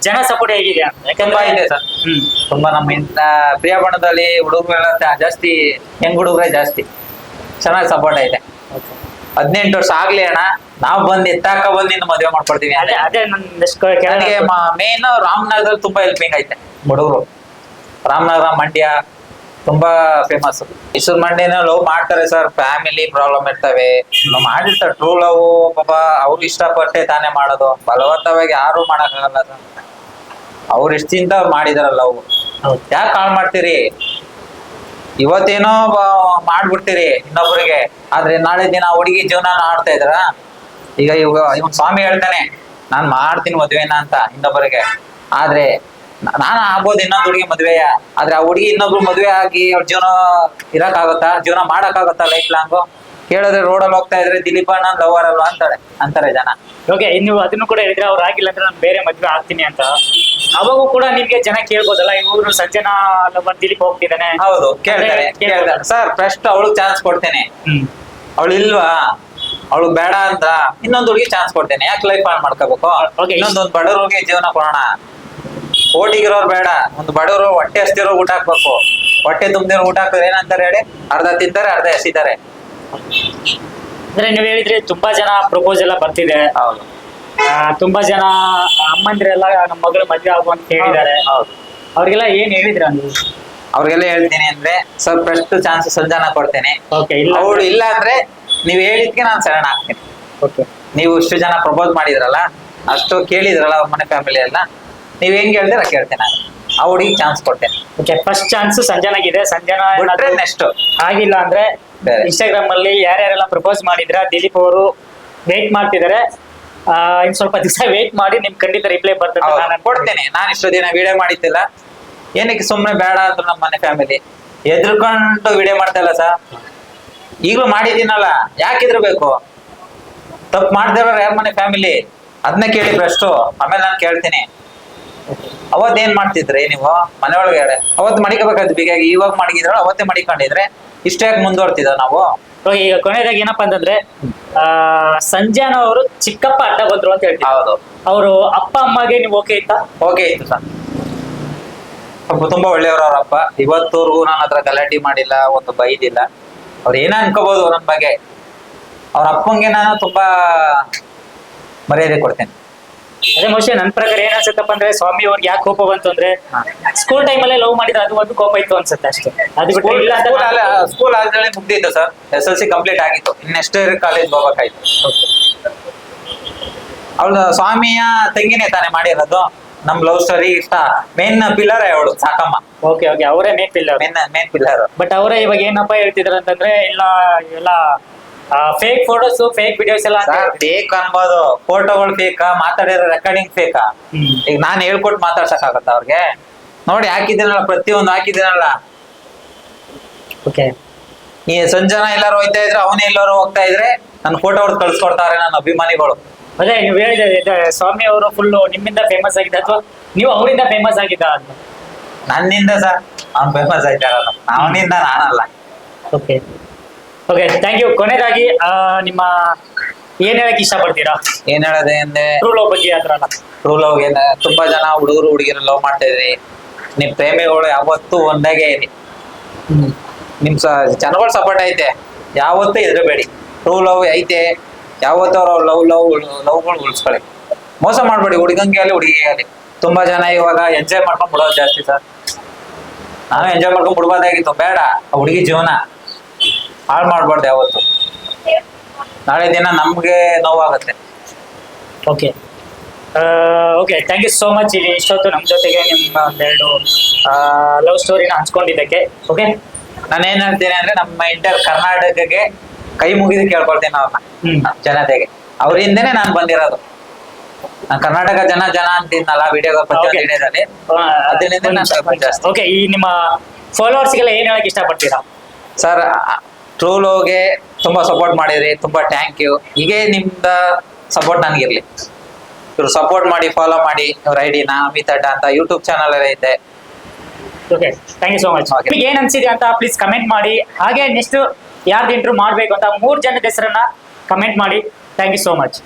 ಜನ ಸಪೋರ್ಟ್ ಹೇಗಿದೆ ಅಂತ. ತುಂಬಾ ಇದೆ ಸರ್. ಹ್ಮ್. ತುಂಬಾ ನಮ್ಮ ಇಂಥ ಪ್ರಿಯ ಬಣ್ಣದಲ್ಲಿ ಹುಡುಗರೆಲ್ಲ ಜಾಸ್ತಿ ಹೆಂಗ್ ಹುಡುಗರೇ ಜಾಸ್ತಿ. ಚೆನ್ನಾಗಿ ಸಪೋರ್ಟ್ ಐತೆ. ಹದಿನೆಂಟು ವರ್ಷ ಆಗ್ಲಿ ಅಣ್ಣ ನಾವ್ ಬಂದ್ ಎತ್ತಾಕ ಬಂದ್ ನಿನ್ನ ಮದುವೆ ಮಾಡ್ಕೊಡ್ತೀವಿ ಅದೇ. ಅದೇ ನನಗೆ ಮೇನ್ ರಾಮನಗರದಲ್ಲಿ ತುಂಬಾ ಹೆಲ್ಪಿಂಗ್ ಐತೆ. ಹುಡುಗರು. ರಾಮನಗರ ಮಂಡ್ಯ ತುಂಬಾ ಫೇಮಸ್ ಇಸೂರ್ ಮಂಡ್ಯನ ಲವ್ ಮಾಡ್ತಾರೆ ಸರ್ ಫ್ಯಾಮಿಲಿ ಪ್ರಾಬ್ಲಮ್ ಇರ್ತವೆ. ಮಾಡಿರ್ತಾರೆ ಟ್ರೂ ಲವ್ ಪಾಪ ಅವ್ರು ಇಷ್ಟಪಟ್ಟೆ ತಾನೇ ಮಾಡೋದು. ಬಲವಂತವಾಗಿ ಯಾರು ಮಾಡಕ್ಕಾಗಲ್ಲ ಸರ್ ಅವ್ರು ಇಷ್ಟಿಂದ ಅವ್ರು ಮಾಡಿದಾರ ಲವ್. ಯಾಕೆ ಕಾಲ್ ಮಾಡ್ತೀರಿ? ಇವತ್ತೇನೋ ಮಾಡ್ಬಿಡ್ತೀರಿ ಇನ್ನೊಬ್ರಿಗೆ. ಆದ್ರೆ ನಾಳೆ ದಿನ ಹುಡುಗಿ ಜೀವನ ಆಡ್ತಾ ಇದ್ರ. ಈಗ ಇವಾಗ ಇವನ್ ಸ್ವಾಮಿ ಹೇಳ್ತಾನೆ ನಾನ್ ಮಾಡ್ತೀನಿ ಮದ್ವೆನ ಅಂತ ಇನ್ನೊಬ್ಬರಿಗೆ. ಆದ್ರೆ ನಾನ್ ಆಗ್ಬೋದು ಇನ್ನೊಂದ್ ಹುಡುಗಿ ಮದ್ವೆಯ ಆದ್ರೆ ಆ ಹುಡುಗಿ ಇನ್ನೊಬ್ರು ಮದ್ವೆ ಆಗಿ ಅವ್ರ ಜೀವನ ಇರಕ್ಕಾಗತ್ತಾ? ಜೀವನ ಮಾಡಕ್ಕಾಗತ್ತಾ ಲೈಫ್ ಲಾಂಗು ಕೇಳಿದ್ರೆ ರೋಡಲ್ಲಿ ಹೋಗ್ತಾ ಇದ್ರೆ ದಿಲೀಪ ನಾನ್ ಲವರ್ ಅಲ್ವಾ ಅಂತಾಳೆ ಅಂತಾರೆ ಜನ. ಓಕೆ ನೀವು ಅದನ್ನು ಕೂಡ ಹೇಳಿದ್ರೆ ಅವ್ರು ಆಗಿಲ್ಲ ಅಂದ್ರೆ ನಾನು ಬೇರೆ ಮದ್ವೆ ಆಗ್ತೀನಿ ಅಂತ. ಅವಾಗೂ ಕೂಡ ನಿಮ್ಗೆ ಜನ ಕೇಳ್ಬೋದಲ್ಲ ಇವರು ಸಜ್ಜನ ಲವರ್ ದಿಲೀಪ್ ಹೋಗ್ತಿದ್ದಾನೆ. ಹೌದು ಕೇಳ್ತಾರೆ ಕೇಳ್ತಾರೆ. ಸರ್ ಫಸ್ಟ್ ಅವಳು ಚಾನ್ಸ್ ಕೊಡ್ತೇನೆ. ಹ್ಮ್. ಅವಳು ಇಲ್ವಾ? ಅವಳು ಬೇಡ ಅಂತ ಇನ್ನೊಂದು ಹುಡುಗಿ ಚಾನ್ಸ್ ಕೊಡ್ತೇನೆ. ಯಾಕೆ ಲೈಫ್ ಹಾಳು ಮಾಡ್ಕೋಬೇಕು? ಇನ್ನೊಂದು ಇನ್ನೊಂದೊಂದು ಬಡವ್ರಿಗೆ ಜೀವನ ಕೊಡೋಣ. ಓಟಿಗಿರೋರು ಬೇಡ. ಒಂದು ಬಡವರು ಹೊಟ್ಟೆ ಹಸ್ತಿರೋ ಊಟ ಹಾಕ್ಬೇಕು. ಹೊಟ್ಟೆ ತುಂಬಿರೋ ಊಟ ಹಾಕಿದ್ರೆ ಏನಂತಾರೆ ಹೇಳಿ? ಅರ್ಧ ತಿಂತಾರೆ ಅರ್ಧ ಎಸಿತಾರೆ. ಅಂದ್ರೆ ನೀವ್ ಹೇಳಿದ್ರೆ ತುಂಬಾ ಜನ ಪ್ರಪೋಸ್ ಎಲ್ಲ ಬರ್ತಿದೆ. ಹೌದು. ಆ, ತುಂಬಾ ಜನ ಅಮ್ಮಂದಿರೆಲ್ಲ ನಮ್ಮ ಮಗಳ ಮದ್ವೆ ಆಗು ಅಂತ ಹೇಳಿದ್ದಾರೆ. ಹೌದು ಅವ್ರಿಗೆಲ್ಲ ಏನ್ ಹೇಳಿದ್ರ ನೀವು? ಅವ್ರಿಗೆಲ್ಲ ಹೇಳ್ತೀನಿ ಅಂದ್ರೆ ಸ್ವಲ್ಪ ಫಸ್ಟ್ ಚಾನ್ಸ್ ಸಂಜಾನ ಕೊಡ್ತೇನೆ. ಓಕೆ ಇಲ್ಲ ಅವಳು ಇಲ್ಲ ಅಂದ್ರೆ ನೀವ್ ಹೇಳಿದ್ಕೆ ನಾನು ಶರಣ ಆಗ್ತೀನಿ ಓಕೆ ನೀವು ಇಷ್ಟು ಜನ ಪ್ರಪೋಸ್ ಮಾಡಿದ್ರಲ್ಲ ಅಷ್ಟು ಕೇಳಿದ್ರಲ್ಲ ಅವ್ರ ಮನೆ ಫ್ಯಾಮಿಲಿ ಎಲ್ಲ ನೀವ್ ಹೆಂಗ್ ನಾ ಕೇಳ್ತೇನೆ ನಾನು. ಆ ಹುಡುಗಿ ಚಾನ್ಸ್ ಕೊಡ್ತೇನೆ ಓಕೆ ಫಸ್ಟ್ ಚಾನ್ಸ್ ಸಂಜನಾಗಿದೆ ಸಂಜನಾ ಬಿಟ್ರೆ ಏನಾದ್ರು ನೆಕ್ಸ್ಟ್ ಆಗಿಲ್ಲ ಅಂದ್ರೆ ಬೇರೆ. ಇನ್ಸ್ಟಾಗ್ರಾಮ್ ಅಲ್ಲಿ ಯಾರ್ಯಾರೆಲ್ಲ ಪ್ರಪೋಸ್ ಮಾಡಿದ್ರ ದಿಲೀಪ್ ಅವರು ವೇಟ್ ಮಾಡ್ತಿದ್ದಾರೆ ಆ, ಇನ್ ಸ್ವಲ್ಪ ದಿವಸ ವೇಟ್ ಮಾಡಿ ನಿಮ್ ಖಂಡಿತ ರಿಪ್ಲೈ ಬರ್ತದೆ ಹೌದು, ನಾನು ಕೊಡ್ತೇನೆ. ನಾನು ಇಷ್ಟು ದಿನ ವಿಡಿಯೋ ಮಾಡಿತ್ತಿಲ್ಲ ಏನಕ್ಕೆ ಸುಮ್ಮನೆ ಬೇಡ ಅಂದ್ರು ನಮ್ಮ ಮನೆ ಫ್ಯಾಮಿಲಿ ಎದ್ರುಕೊಂಡು ವಿಡಿಯೋ ಮಾಡ್ತಾ ಇಲ್ಲ ಸರ್. ಈಗಲೂ ಮಾಡಿದ್ದೀನಲ್ಲ ಯಾಕೆ ಬೇಕು ತಪ್ಪು ಮಾಡ್ದಿರೋರು ಯಾರ ಮನೆ ಫ್ಯಾಮಿಲಿ ಅದನ್ನ ಕೇಳಿ ಬೆಸ್ಟು ಆಮೇಲೆ ನಾನು ಕೇಳ್ತೀನಿ. ಅವತ್ತು ಏನ್ ಮಾಡ್ತಿದ್ರೆ ನೀವು? ಮನೆಯೊಳಗಡೆ ಅವತ್ ಮಡಿಕೋಬೇಕಾದ್ ಬಿಗಾಗಿ ಇವಾಗ ಮಡಗಿದ್ರ ಅವತ್ತೇ ಮಡಿಕೊಂಡಿದ್ರೆ ಇಷ್ಟೇ ಆಗಿ ಮುಂದುವರ್ತಿದ ನಾವು? ಈಗ ಕೊನೆಯದಾಗಿ ಏನಪ್ಪಾ ಅಂತಂದ್ರೆ ಆ ಸಂಜಾನ ಅವರು ಚಿಕ್ಕಪ್ಪ ಅಡ್ಡ ಬಂದ್ರು ಅಂತ ಹೇಳ್ತೀವಿ. ಹೌದು. ಅವರು ಅಪ್ಪ ಅಮ್ಮಗೆ ನೀವು ಓಕೆ ಇತ್ತಾ? ಓಕೆ ಇತ್ತು ಸರ್. ಪಾಪ ತುಂಬಾ ಒಳ್ಳೆಯವರು ಅವ್ರ ಅಪ್ಪ. ಇವತ್ತವರೆಗೂ ನನ್ನ ಹತ್ರ ಗಲಾಟೆ ಮಾಡಿಲ್ಲ ಒಂದು ಬೈದಿಲ್ಲ. ಅವ್ರು ಏನ ಅನ್ಕೋಬಹುದು ನನ್ನ ಬಗ್ಗೆ? ಅವ್ರ ಅಪ್ಪಂಗೆ ನಾನು ತುಂಬಾ ಮರ್ಯಾದೆ ಕೊಡ್ತೇನೆ. ಅದೇ ಮೋಶೆ ನನ್ನ ಪ್ರಕಾರ ಏನ್ ಅನ್ಸುತ್ತಪ್ಪ ಅಂದ್ರೆ ಸ್ವಾಮಿ ಅವ್ರಿಗೆ ಯಾಕೆ ಕೋಪ ಬಂತು ಅಂದ್ರೆ ಸ್ಕೂಲ್ ಟೈಮ್ ಅಲ್ಲೇ ಲವ್ ಮಾಡಿದ್ರೆ ಅದು ಒಂದು ಕೋಪ ಇತ್ತು ಅನ್ಸುತ್ತೆ ಅಷ್ಟೇ. ಅದು ಬಿಟ್ಟು ಇಲ್ಲ ಅಂತ ಸ್ಕೂಲ್ ಆದ್ರೆ school ಮುಗ್ದಿತ್ತು sir. S L C complete ಆಗಿತ್ತು. ಇನ್ನೆಷ್ಟು ಕಾಲೇಜ್ ಹೋಗ್ಬೇಕಾಯ್ತು ಅವಳು ಸ್ವಾಮಿಯ ತಂಗಿನೇ ತಾನೇ ಮಾಡಿರೋದು. ನಮ್ ಲವ್ ಸ್ಟೋರಿ ಇಷ್ಟ. ಮೇನ್ ಪಿಲ್ಲರ್ ಅವಳು ಸಾಕಮ್ಮ. ಓಕೆ ಓಕೆ ಅವರೇ main pillar main main pillar but ಅವರೇ ಇವಾಗ ಏನಪ್ಪ ಹೇಳ್ತಿದ್ರು ಅಂತಂದ್ರೆ ಇಲ್ಲ ಎಲ್ಲ ಫೇಕ್ ಫೋಟೋಸ್ ಫೇಕ್ ವಿಡಿಯೋಸ್ ಎಲ್ಲ ಫೇಕ್ ಅನ್ಬೋದು. ಫೋಟೋಗಳು ಫೇಕಾ ಮಾತಾಡಿರೋ ರೆಕಾರ್ಡಿಂಗ್ ಫೇಕಾ. ಈಗ ನಾನು ಹೇಳ್ಕೊಟ್ಟು ಮಾತಾಡ್ಸಕ್ಕಾಗತ್ತ ಅವ್ರಿಗೆ? ನೋಡಿ ಹಾಕಿದ್ದೀನಲ್ಲ ಪ್ರತಿಯೊಂದು ಹಾಕಿದ್ದೀನಲ್ಲ. ಓಕೆ ಈ ಸಂಜನಾ ಎಲ್ಲಾರು ಹೋಯ್ತಾ ಇದ್ರೆ ಅವನೇ ಎಲ್ಲರೂ ಹೋಗ್ತಾ ಇದ್ರೆ ನನ್ನ ಫೋಟೋ ಹೊಡೆದು ಕಳ್ಸ್ಕೊಡ್ತಾರೆ ನನ್ನ ಅಭಿಮಾನಿಗಳು. ಅದೇ ನೀವು ಹೇಳಿದ್ರೆ ಸ್ವಾಮಿ ಅವರು ಫುಲ್ ನಿಮ್ಮಿಂದ ಫೇಮಸ್ ಆಗಿದ್ದ ಅಥವಾ ನೀವು ಅವರಿಂದ ಫೇಮಸ್ ಆಗಿದ್ದ ಅಂತ? ನನ್ನಿಂದ ಸರ್ ಅವ್ನು ಫೇಮಸ್ ಆಯ್ತಾರಲ್ಲ. ಅವನಿಂದ ನಾನಲ್ಲ. ಓಕೆ ಓಕೆ ಥ್ಯಾಂಕ್ ಯು ಕೊನೆಯದಾಗಿ ನಿಮ್ಮ ಏನ್ ಹೇಳಕ್ ಇಷ್ಟಪಡ್ತೀರಾ? ಏನ್ ಹೇಳೋದೆ ಅಂದ್ರೆ ಟ್ರೂ ಲವ್ ಬಗ್ಗೆ ಆ ಥರ ಎಲ್ಲ ಟ್ರೂ ಲವ್ ತುಂಬಾ ಜನ ಹುಡುಗರು ಹುಡುಗಿರು ಲವ್ ಮಾಡ್ತಾ ಇದ್ರಿ ನಿಮ್ ಪ್ರೇಮಿಗಳು ಯಾವತ್ತೂ ಒಂದಾಗೆ ಇರಿ. ನಿಮ್ ಸ ಜನಗಳ ಸಪೋರ್ಟ್ ಐತೆ. ಯಾವತ್ತೂ ಹೆದರಬೇಡಿ. ಟ್ರೂ ಲವ್ ಐತೆ. ಯಾವತ್ತೂ ಅವ್ರ ಲವ್ ಲವ್ ಲವ್ಗಳು ಉಳಿಸ್ಕೊಳ್ಳಿ. ಮೋಸ ಮಾಡ್ಬೇಡಿ. ಹುಡುಗಂಗೆ ಆಗಲಿ ಹುಡುಗಿಗೆ ಆಗಲಿ. ತುಂಬಾ ಜನ ಇವಾಗ ಎಂಜಾಯ್ ಮಾಡ್ಕೊಂಡ್ ಬಿಡೋದು ಜಾಸ್ತಿ ಸರ್. ನಾನು ಎಂಜಾಯ್ ಮಾಡ್ಕೊಂಡ್ ಬಿಡ್ಬೋದಾಗಿತ್ತು ಬೇಡ. ಆ ಹುಡುಗಿ ಜೀವನ. ಹಾಳು ಮಾಡಬಾರ್ದು ಯಾವತ್ತು. ನಾಳೆ ದಿನ ನಮ್ಗೆ ನೋವಾಗುತ್ತೆ. Okay okay thank you so much ಇಲ್ಲಿ ಇಷ್ಟೊತ್ತು ನಮ್ಮ ಜೊತೆಗೆ ನಿಮ್ಮ ಒಂದೆರಡು ಲವ್ ಸ್ಟೋರಿನ ಹಂಚ್ಕೊಂಡಿದ್ದಕ್ಕೆ. ಓಕೆ ನಾನು ಏನು ಹೇಳ್ತೀನಿ ಅಂದ್ರೆ ನಮ್ಮ ಇಂಟರ್ ಕರ್ನಾಟಕಕ್ಕೆ ಕೈ ಮುಗಿದು ಕೇಳ್ಕೊಳ್ತೀನಿ ಅವ್ರನ್ನ ಹ್ಮ್. ಜನತೆಗೆ. ಅವರಿಂದನೇ ನಾನು ಬಂದಿರೋದು. ನಾನು ಕರ್ನಾಟಕ ಜನ ಜನ ಅಂತಿದ್ನಲ್ಲ ವಿಡಿಯೋ. ವಿಡಿಯೋದಲ್ಲಿ ಅದರಿಂದ ನಾನು ಸ್ವಲ್ಪ ಜಾಸ್ತಿ. ಓಕೆ ಈ ನಿಮ್ಮ ಫಾಲೋವರ್ಸ್ಗೆಲ್ಲ ಏನು ಹೇಳಕ್ ಇಷ್ಟಪಡ್ತೀರಾ? ಸರ್ ಟ್ರೂ ಲೋಗೆ ತುಂಬಾ ಸಪೋರ್ಟ್ ಮಾಡಿದ್ರಿ ತುಂಬಾ ಥ್ಯಾಂಕ್ ಯು ಹೀಗೆ ನಿಮ್ದ ಸಪೋರ್ಟ್ ನನಗಿರ್ಲಿ. ಇವ್ರು ಸಪೋರ್ಟ್ ಮಾಡಿ ಫಾಲೋ ಮಾಡಿ ಇವ್ರ ಐಡಿನ ಅಮಿತ್ ಅಡ್ಡ ಅಂತ ಯೂಟ್ಯೂಬ್ ಚಾನಲ್ ಎಲ್ಲ ಐತೆ. Okay thank you so much. ನಿಮಗೆ ಏನ್ ಅನ್ಸಿದೆ ಅಂತ ಪ್ಲೀಸ್ ಕಮೆಂಟ್ ಮಾಡಿ. ಹಾಗೆ ನೆಕ್ಸ್ಟ್ ಯಾರ್ದು ಇಂಟ್ರೂ ಮಾಡ್ಬೇಕು ಅಂತ ಮೂರ್ ಜನದ ಹೆಸರನ್ನ ಕಮೆಂಟ್ ಮಾಡಿ. Thank you so much